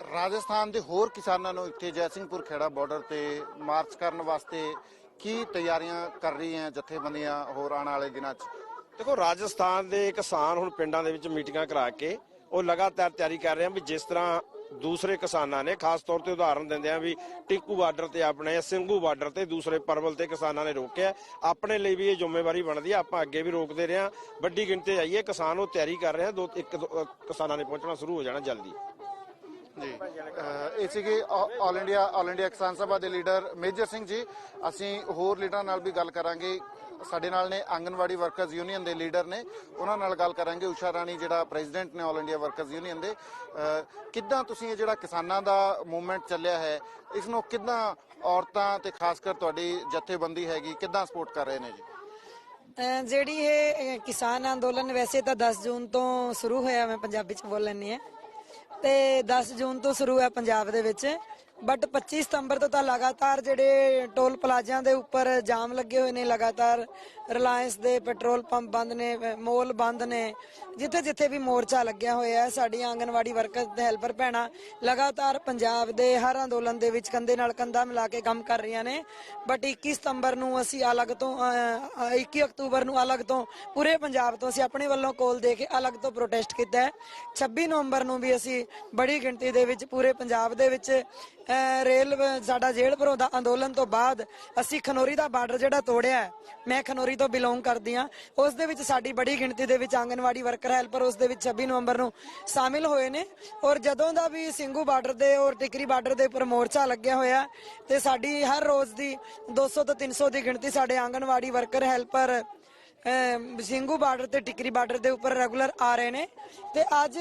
ਰਾਜਸਥਾਨ ਦੇ ਹੋਰ ਕਿਸਾਨਾਂ ਨੂੰ ਇੱਥੇ ਜੈਸਿੰਘਪੁਰ ਖੇੜਾ ਬਾਰਡਰ ਤੇ ਮਾਰਚ ਕਰਨ ਵਾਸਤੇ ਕੀ ਤਿਆਰੀਆਂ ਕਰ ਰਹੀਆਂ ਜਥੇਬੰਦੀਆਂ ਹੋਰ ਆਉਣ ਵਾਲੇ ਦਿਨਾਂ 'ਚ? ਦੇਖੋ, ਰਾਜਸਥਾਨ ਦੇ ਕਿਸਾਨ ਹੁਣ ਪਿੰਡਾਂ ਦੇ ਵਿੱਚ ਮੀਟਿੰਗਾਂ ਕਰਾ ਕੇ ਉਹ ਲਗਾਤਾਰ ਤਿਆਰੀ ਕਰ ਰਹੇ ਆ ਵੀ ਜਿਸ ਤਰ੍ਹਾਂ ਦੂਸਰੇ ਕਿਸਾਨਾਂ ਨੇ ਖਾਸ ਤੌਰ ਤੇ ਉਦਾਹਰਨ ਦਿੰਦੇ ਆ ਵੀ ਟਿੱਕੂ ਬਾਰਡਰ ਤੇ ਆਪਣੇ ਸਿੰਘੂ ਬਾਰਡਰ ਤੇ ਦੂਸਰੇ ਪਰਵਲ ਤੇ ਕਿਸਾਨਾਂ ਨੇ ਰੋਕਿਆ ਆਪਣੇ ਲਈ ਵੀ ਇਹ ਜ਼ਿੰਮੇਵਾਰੀ ਬਣਦੀ ਆ, ਆਪਾਂ ਅੱਗੇ ਵੀ ਰੋਕਦੇ ਰਹੇ ਆ। ਵੱਡੀ ਗਿਣਤੀ ਆਈਏ, ਕਿਸਾਨ ਉਹ ਤਿਆਰੀ ਕਰ ਰਹੇ ਆ, ਦੋ, ਇੱਕ ਕਿਸਾਨਾਂ ਨੇ ਪਹੁੰਚਣਾ ਸ਼ੁਰੂ ਹੋ ਜਾਣਾ ਜਲਦੀ। ਜੀ। ਇਹ ਸੀਗੇ ਆ- all India all India Kisan Sabha ਦੇ ਲੀਡਰ ਮੇਜਰ ਸਿੰਘ ਜੀ। ਅਸੀਂ ਹੋਰ ਲੀਡਰਾਂ ਨਾਲ ਵੀ ਗੱਲ ਕਰਾਂਗੇ। ਸਾਡੇ ਨਾਲ ਨੇ ਆਂਗਨਵਾੜੀ ਵਰਕਰਜ਼ ਯੂਨੀਅਨ ਦੇ ਲੀਡਰ ਨੇ। ਉਹਨਾਂ ਨਾਲ ਗੱਲ ਕਰਾਂਗੇ। ਉਸ਼ਾ ਰਾਣੀ ਜਿਹੜਾ ਪ੍ਰੈਜ਼ੀਡੈਂਟ ਨੇ ਆਲ ਇੰਡੀਆ ਵਰਕਰਜ਼ ਯੂਨੀਅਨ ਦੇ। ਕਿੱਦਾਂ ਤੁਸੀਂ ਇਹ ਜਿਹੜਾ ਕਿਸਾਨਾਂ ਦਾ ਮੂਵਮੈਂਟ ਚੱਲਿਆ ਹੈ, ਇਸ ਨੂੰ ਕਿੱਦਾਂ ਔਰਤਾਂ ਤੇ ਖਾਸ ਕਰ ਤੁਹਾਡੀ ਜਥੇਬੰਦੀ ਹੈਗੀ, ਕਿੱਦਾਂ ਸਪੋਰਟ ਕਰ ਰਹੇ ਨੇ ਜੀ? ਜਿਹੜੀ ਇਹ ਕਿਸਾਨ ਅੰਦੋਲਨ ਵੈਸੇ ਤਾਂ 10 ਜੂਨ ਤੋਂ ਸ਼ੁਰੂ ਹੋਇਆ, ਮੈਂ ਪੰਜਾਬੀ ਚ ਬੋਲ ਲੈਣੀ ਹੈ। ਤੇ 10 ਜੂਨ ਤੋਂ ਸ਼ੁਰੂ ਹੈ ਪੰਜਾਬ ਦੇ ਵਿੱਚ। ਬਟ 25 ਸਤੰਬਰ ਤੋਂ ਤਾਂ ਲਗਾਤਾਰ ਜਿਹੜੇ ਟੋਲ ਪਲਾਜ਼ਿਆਂ ਦੇ ਉੱਪਰ ਜਾਮ ਲੱਗੇ ਹੋਏ ਨੇ ਲਗਾਤਾਰ ਰਿਲਾਇੰਸ ਦੇ ਪੈਟਰੋਲ ਪੰਪ ਬੰਦ ਨੇ ਮੋਲ ਬੰਦ ਨੇ ਜਿੱਥੇ ਜਿੱਥੇ ਵੀ ਮੋਰਚਾ ਲੱਗਿਆ ਹੋਇਆ ਹੈ ਸਾਡੀਆਂ ਆਂਗਨਵਾੜੀ ਵਰਕਰ ਤੇ ਹੈਲਪਰ ਭੈਣਾਂ ਲਗਾਤਾਰ ਪੰਜਾਬ ਦੇ ਹਰ ਅੰਦੋਲਨ ਦੇ ਵਿੱਚ ਕੰਧੇ ਨਾਲ ਕੰਧਾ ਮਿਲਾ ਕੇ ਕੰਮ ਕਰ ਰਹੀਆਂ ਨੇ। ਬਟ 21 ਸਤੰਬਰ ਨੂੰ ਅਸੀਂ ਅਲੱਗ ਤੋਂ ਅਹ, 21 ਅਕਤੂਬਰ ਨੂੰ ਅਲੱਗ ਤੋਂ ਪੂਰੇ ਪੰਜਾਬ ਤੋਂ ਅਸੀਂ ਆਪਣੇ ਵੱਲੋਂ ਕੋਲ ਦੇ ਕੇ ਅਲੱਗ ਤੋਂ ਪ੍ਰੋਟੈਸਟ ਕੀਤਾ ਹੈ। 26 ਨਵੰਬਰ ਨੂੰ ਵੀ ਅਸੀਂ ਬੜੀ ਗਿਣਤੀ ਦੇ ਵਿੱਚ ਪੂਰੇ ਪੰਜਾਬ ਦੇ ਵਿੱਚ ਰੇਲ ਸਾਡਾ ਜੇਲ੍ਹ ਭਰੋ ਦਾ ਅੰਦੋਲਨ ਤੋਂ ਬਾਅਦ ਅਸੀਂ ਖਨੋਰੀ ਦਾ ਬਾਰਡਰ ਜਿਹੜਾ ਤੋੜਿਆ ਹੈ, ਮੈਂ ਖਨੋਰੀ ਤੋਂ ਬਿਲੋਂਗ ਕਰਦੀ ਹਾਂ। ਉਸ ਦੇ ਵਿੱਚ ਸਾਡੀ ਬੜੀ ਗਿਣਤੀ ਦੇ ਵਿੱਚ ਆਂਗਨਵਾੜੀ ਵਰਕਰ ਹੈਲਪਰ ਉਸ ਦੇ ਵਿੱਚ 26 ਨਵੰਬਰ ਨੂੰ ਸ਼ਾਮਿਲ ਹੋਏ ਨੇ। ਔਰ ਜਦੋਂ ਦਾ ਵੀ ਸਿੰਘੂ ਬਾਰਡਰ ਦੇ ਔਰ ਟਿਕਰੀ ਬਾਰਡਰ ਦੇ ਉੱਪਰ ਮੋਰਚਾ ਲੱਗਿਆ ਹੋਇਆ ਤੇ ਸਾਡੀ ਹਰ ਰੋਜ਼ ਦੀ 200 ਤੋਂ 300 ਦੀ ਗਿਣਤੀ ਸਾਡੇ anganwadi worker helper Singhu border ਤੇ ਟਿਕਰੀ ਬਾਰਡਰ ਦੇ ਉੱਪਰ ਰੈਗੂਲਰ ਆ ਰਹੇ ਨੇ। ਤੇ ਅੱਜ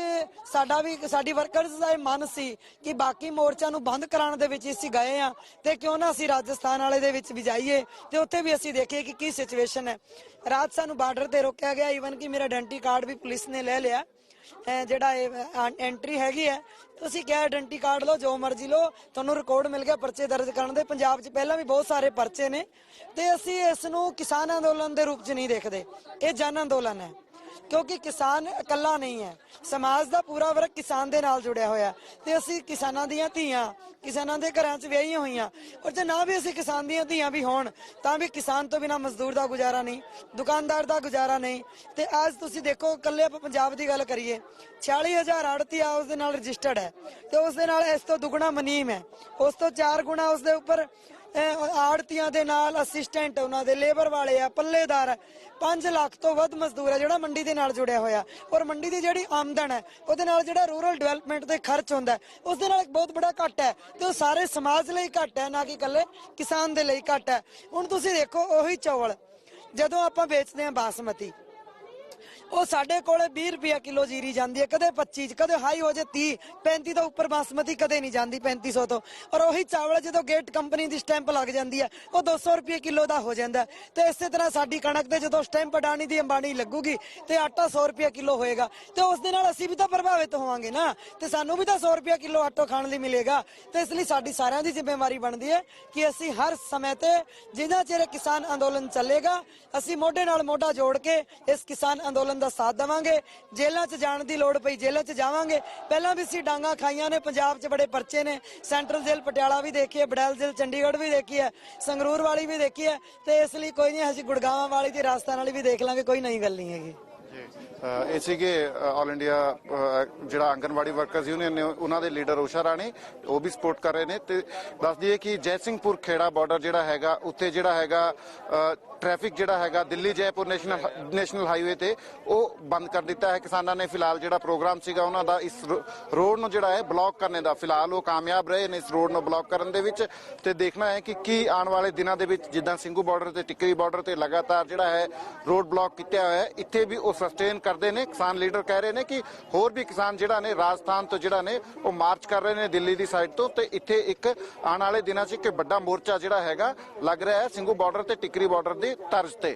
ਸਾਡਾ ਵੀ, ਸਾਡੀ ਵਰਕਰਸ ਦਾ ਇਹ ਮਨ ਸੀ ਕਿ ਬਾਕੀ ਮੋਰਚਾ ਨੂੰ ਬੰਦ ਕਰਾਉਣ ਦੇ ਵਿੱਚ ਅਸੀਂ ਗਏ ਆ ਤੇ ਕਿਉਂ ਨਾ ਅਸੀਂ ਰਾਜਸਥਾਨ ਵਾਲੇ ਦੇ ਵਿੱਚ ਵੀ ਜਾਈਏ ਤੇ ਉੱਥੇ ਵੀ ਅਸੀਂ ਦੇਖੀਏ ਕਿ ਕੀ ਸਿਚੁਏਸ਼ਨ ਹੈ। ਰਾਤ ਸਾਨੂੰ ਬਾਰਡਰ ਤੇ ਰੋਕਿਆ ਗਿਆ ਈਵਨ ਕਿ ਮੇਰਾ ਆਇਡੈਂਟੀ ਕਾਰਡ ਵੀ ਪੁਲਿਸ ਨੇ ਲੈ ਲਿਆ। ਜਿਹੜਾ ਇਹ ਐਂਟਰੀ ਹੈਗੀ ਹੈ, ਤੁਸੀਂ ਕਿਹਾ ਆਇਡੈਂਟੀ ਕਾਰਡ ਲਓ, ਜੋ ਮਰਜ਼ੀ ਲਓ, ਤੁਹਾਨੂੰ ਰਿਕਾਰਡ ਮਿਲ ਗਿਆ ਪਰਚੇ ਦਰਜ ਕਰਨ ਦੇ। ਪੰਜਾਬ 'ਚ ਪਹਿਲਾਂ ਵੀ ਬਹੁਤ ਸਾਰੇ ਪਰਚੇ ਨੇ ਤੇ ਅਸੀਂ ਇਸ ਨੂੰ ਕਿਸਾਨ ਅੰਦੋਲਨ ਦੇ ਰੂਪ 'ਚ ਨਹੀਂ ਦੇਖਦੇ। ਇਹ ਜਨ ਅੰਦੋਲਨ ਹੈ। ਕਿਉਂਕਿ ਕਿਸਾਨ ਇਕੱਲਾ ਨਹੀਂ ਹੈ। ਸਮਾਜ ਦਾ ਪੂਰਾ ਵਰਗ ਕਿਸਾਨ ਦੇ ਨਾਲ ਜੁੜਿਆ ਹੋਇਆ ਤੇ ਅਸੀਂ ਕਿਸਾਨਾਂ ਦੀਆਂ ਧੀਆਂ, ਕਿਸਾਨਾਂ ਦੇ ਘਰਾਂ 'ਚ ਵਿਆਹੀਆਂ ਹੋਈਆਂ। ਔਰ ਜੇ ਨਾ ਵੀ ਅਸੀਂ ਕਿਸਾਨ ਦੀਆਂ ਧੀਆਂ ਵੀ ਹੋਣ, ਤਾਂ ਵੀ ਕਿਸਾਨ ਤੋਂ ਬਿਨਾ ਮਜ਼ਦੂਰ ਦਾ ਗੁਜ਼ਾਰਾ ਨਹੀਂ, ਦੁਕਾਨਦਾਰ ਦਾ ਗੁਜ਼ਾਰਾ ਨਹੀਂ। ਤੇ ਅੱਜ ਤੁਸੀਂ ਦੇਖੋ, ਇਕੱਲੇ ਆਪਾਂ ਪੰਜਾਬ ਦੀ ਗੱਲ ਕਰੀਏ 46000 ਆੜਤੀ ਆ ਉਸ ਦੇ ਨਾਲ ਰਜਿਸਟਰਡ ਹੈ। ਤੇ ਉਸ ਦੇ ਨਾਲ ਇਸ ਤੋਂ ਦੁੱਗਣਾ ਮਨੀਮ ਹੈ। ਉਸ ਤੋਂ ਚਾਰ ਗੁਣਾ ਉਸ ਦੇ ਉੱਪਰ ਆੜਤੀਆਂ ਦੇ ਨਾਲ ਅਸਿਸਟੈਂਟ ਉਹਨਾਂ ਦੇ ਲੇਬਰ ਵਾਲੇ ਆ ਪੱਲੇਦਾਰ। 5 ਲੱਖ ਤੋਂ ਵੱਧ ਮਜ਼ਦੂਰ ਹੈ ਜਿਹੜਾ ਮੰਡੀ ਦੇ ਨਾਲ ਜੁੜਿਆ ਹੋਇਆ। ਔਰ ਮੰਡੀ ਦੀ ਜਿਹੜੀ ਆਮਦਨ ਹੈ ਉਹਦੇ ਨਾਲ ਜਿਹੜਾ ਰੂਰਲ ਡਿਵੈਲਪਮੈਂਟ ਤੇ ਖਰਚ ਹੁੰਦਾ ਹੈ, ਉਸ ਦੇ ਨਾਲ ਇੱਕ ਬਹੁਤ ਬੜਾ ਘੱਟ ਹੈ। ਤੇ ਉਹ ਸਾਰੇ ਸਮਾਜ ਲਈ ਘੱਟ ਹੈ ਨਾ ਕਿ ਇਕੱਲੇ ਕਿਸਾਨ ਦੇ ਲਈ ਘੱਟ ਹੈ। ਹੁਣ ਤੁਸੀਂ ਦੇਖੋ ਉਹੀ ਚੌਲ ਜਦੋਂ ਆਪਾਂ ਵੇਚਦੇ ਹਾਂ ਬਾਸਮਤੀ ਉਹ ਸਾਡੇ ਕੋਲੇ 20 ਰੁਪਿਆ ਕਿਲੋ ਜੀਰੀ ਜਾਂਦੀ ਹੈ, ਕਦੇ 25 ਕਦੇ ਹਾਈ ਹੋ ਜੇ 30 35 ਤੋਂ ਉੱਪਰ ਬਾਸਮਤੀ ਕਦੇ ਨਹੀਂ ਜਾਂਦੀ 3500 ਤੋਂ। ਔਰ ਉਹੀ ਚਾਵਲ ਜਦੋਂ ਗੇਟ ਕੰਪਨੀ ਦੀ ਸਟੈਂਪ ਲੱਗ ਜਾਂਦੀ ਹੈ, ਉਹ 200 ਰੁਪਏ ਕਿਲੋ ਦਾ ਹੋ ਜਾਂਦਾ ਤੇ ਇਸੇ ਤਰ੍ਹਾਂ ਸਾਡੀ ਕਣਕ ਤੇ ਜਦੋਂ ਸਟੈਂਪ ਅਡਾਣੀ ਦੀ ਅੰਬਾਨੀ ਲੱਗੂਗੀ, ਤੇ ਆਟਾ 100 ਰੁਪਏ ਕਿਲੋ ਹੋਏਗਾ। ਤੇ ਉਸ ਦੇ ਨਾਲ ਅਸੀਂ ਵੀ ਤਾਂ ਪ੍ਰਭਾਵਿਤ ਹੋਵਾਂਗੇ ਨਾ। ਤੇ ਸਾਨੂੰ ਵੀ ਤਾਂ 100 ਰੁਪਏ ਕਿਲੋ ਆਟਾ ਖਾਣ ਲਈ ਮਿਲੇਗਾ। ਤੇ ਇਸ ਲਈ ਸਾਡੀ ਸਾਰਿਆਂ ਦੀ ਜ਼ਿੰਮੇਵਾਰੀ ਬਣਦੀ ਹੈ ਕਿ ਅਸੀਂ ਹਰ ਸਮੇਂ ਤੇ ਜਿੰਨਾ ਚਿਰ ਕਿਸਾਨ ਅੰਦੋਲਨ ਚੱਲੇਗਾ, ਅਸੀਂ ਮੋਢੇ ਨਾਲ ਮੋਢਾ ਜੋੜ ਕੇ ਇਸ ਕਿਸਾਨ ਅੰਦੋਲਨ ਦਾ ਸਾਥ ਦੇਵਾਂਗੇ। ਜੇਲ੍ਹਾਂ 'ਚ ਜਾਣ ਦੀ ਲੋੜ ਪਈ, ਜੇਲ੍ਹਾਂ 'ਚ ਜਾਵਾਂਗੇ। ਪਹਿਲਾਂ ਵੀ ਅਸੀਂ ਡਾਂਗਾ ਖਾਈਆਂ ਨੇ, ਪੰਜਾਬ 'ਚ ਬੜੇ ਪਰਚੇ ਨੇ। ਸੈਂਟਰਲ ਜੇਲ੍ਹ ਪਟਿਆਲਾ ਵੀ ਦੇਖੀ ਹੈ, ਬਡੈਲ ਜੇਲ੍ਹ ਚੰਡੀਗੜ੍ਹ ਵੀ ਦੇਖੀ ਹੈ, ਸੰਗਰੂਰ ਵਾਲੀ ਵੀ ਦੇਖੀ ਹੈ। ਤੇ ਇਸ ਲਈ ਕੋਈ ਨਹੀਂ, ਅਸੀਂ ਗੁੜਗਾਵਾਂ ਵਾਲੀ ਤੇ ਰਾਜਸਥਾਨ ਵਾਲੀ ਵੀ ਦੇਖ ਲਾਂਗੇ, ਕੋਈ ਨਈ ਗੱਲ ਨਹੀਂ ਹੈਗੀ। ਇਹ ਸੀਗੇ ਆਲ ਇੰਡੀਆ ਜਿਹੜਾ ਆਂਗਨਵਾੜੀ ਵਰਕਰਸ ਯੂਨੀਅਨ ਨੇ, ਉਹਨਾਂ ਦੇ ਲੀਡਰ ਊਸ਼ਾ ਰਾਣੀ, ਉਹ ਵੀ ਸਪੋਰਟ ਕਰ ਰਹੇ ਨੇ। ਤੇ ਦੱਸ ਦਈਏ ਕਿ ਜੈਸਿੰਗਪੁਰ ਖੇੜਾ ਬਾਰਡਰ ਜਿਹੜਾ ਹੈਗਾ, ਉੱਥੇ ਜਿਹੜਾ ਹੈਗਾ ਟ੍ਰੈਫਿਕ ਜਿਹੜਾ ਹੈਗਾ Delhi Jaipur national national highway ਤੇ ਉਹ ਬੰਦ ਕਰ ਦਿੱਤਾ ਹੈ। ਕਿਸਾਨਾਂ ਨੇ ਫਿਲਹਾਲ ਜਿਹੜਾ ਪ੍ਰੋਗਰਾਮ ਸੀਗਾ ਉਹਨਾਂ ਦਾ ਇਸ ਰੋ- ਰੋਡ ਨੂੰ ਜਿਹੜਾ ਹੈ ਬਲੌਕ ਕਰਨੇ ਦਾ। ਫਿਲਹਾਲ ਉਹ ਕਾਮਯਾਬ ਰਹੇ ਨੇ ਇਸ ਰੋਡ ਨੂੰ ਬਲੌਕ ਕਰਨ ਦੇ ਵਿੱਚ ਤੇ ਦੇਖਣਾ ਹੈ ਕਿ ਕੀ ਆਉਣ ਵਾਲੇ ਦਿਨਾਂ ਦੇ ਵਿੱਚ ਜਿੱਦਾਂ ਸਿੰਘੂ ਬਾਰਡਰ ਤੇ, ਟਿੱਕਰੀ ਬਾਰਡਰ ਤੇ ਲਗਾਤਾਰ ਜਿਹੜਾ ਹੈ ਰੋਡ ਬਲੌਕ ਕੀਤਾ ਹੋਇਆ ਹੈ, ਇੱਥੇ ਵੀ ਉਹ ਸਸਟੇਨ ਕਰਦੇ ਨੇ। ਕਿਸਾਨ ਲੀਡਰ ਕਹਿ ਰਹੇ ਨੇ ਕਿ ਹੋਰ ਵੀ ਕਿਸਾਨ ਜਿਹੜਾ ਨੇ ਰਾਜਸਥਾਨ ਤੋਂ ਜਿਹੜਾ ਨੇ ਉਹ ਮਾਰਚ ਕਰ ਰਹੇ ਨੇ ਦਿੱਲੀ ਦੀ ਸਾਈਡ ਤੋਂ ਤੇ ਇੱਥੇ ਇੱਕ ਆਉਣ ਵਾਲੇ ਦਿਨਾਂ 'ਚ ਇੱਕ ਵੱਡਾ ਮੋਰਚਾ ਜਿਹੜਾ ਹੈਗਾ ਲੱਗ ਰਿਹਾ ਹੈ ਸਿੰਘੂ ਬਾਰਡਰ ਤੇ, ਟਿੱਕਰੀ ਬਾਰਡਰ ਦੇ। ਦੀ ਤਰਜ਼ ਤੇ।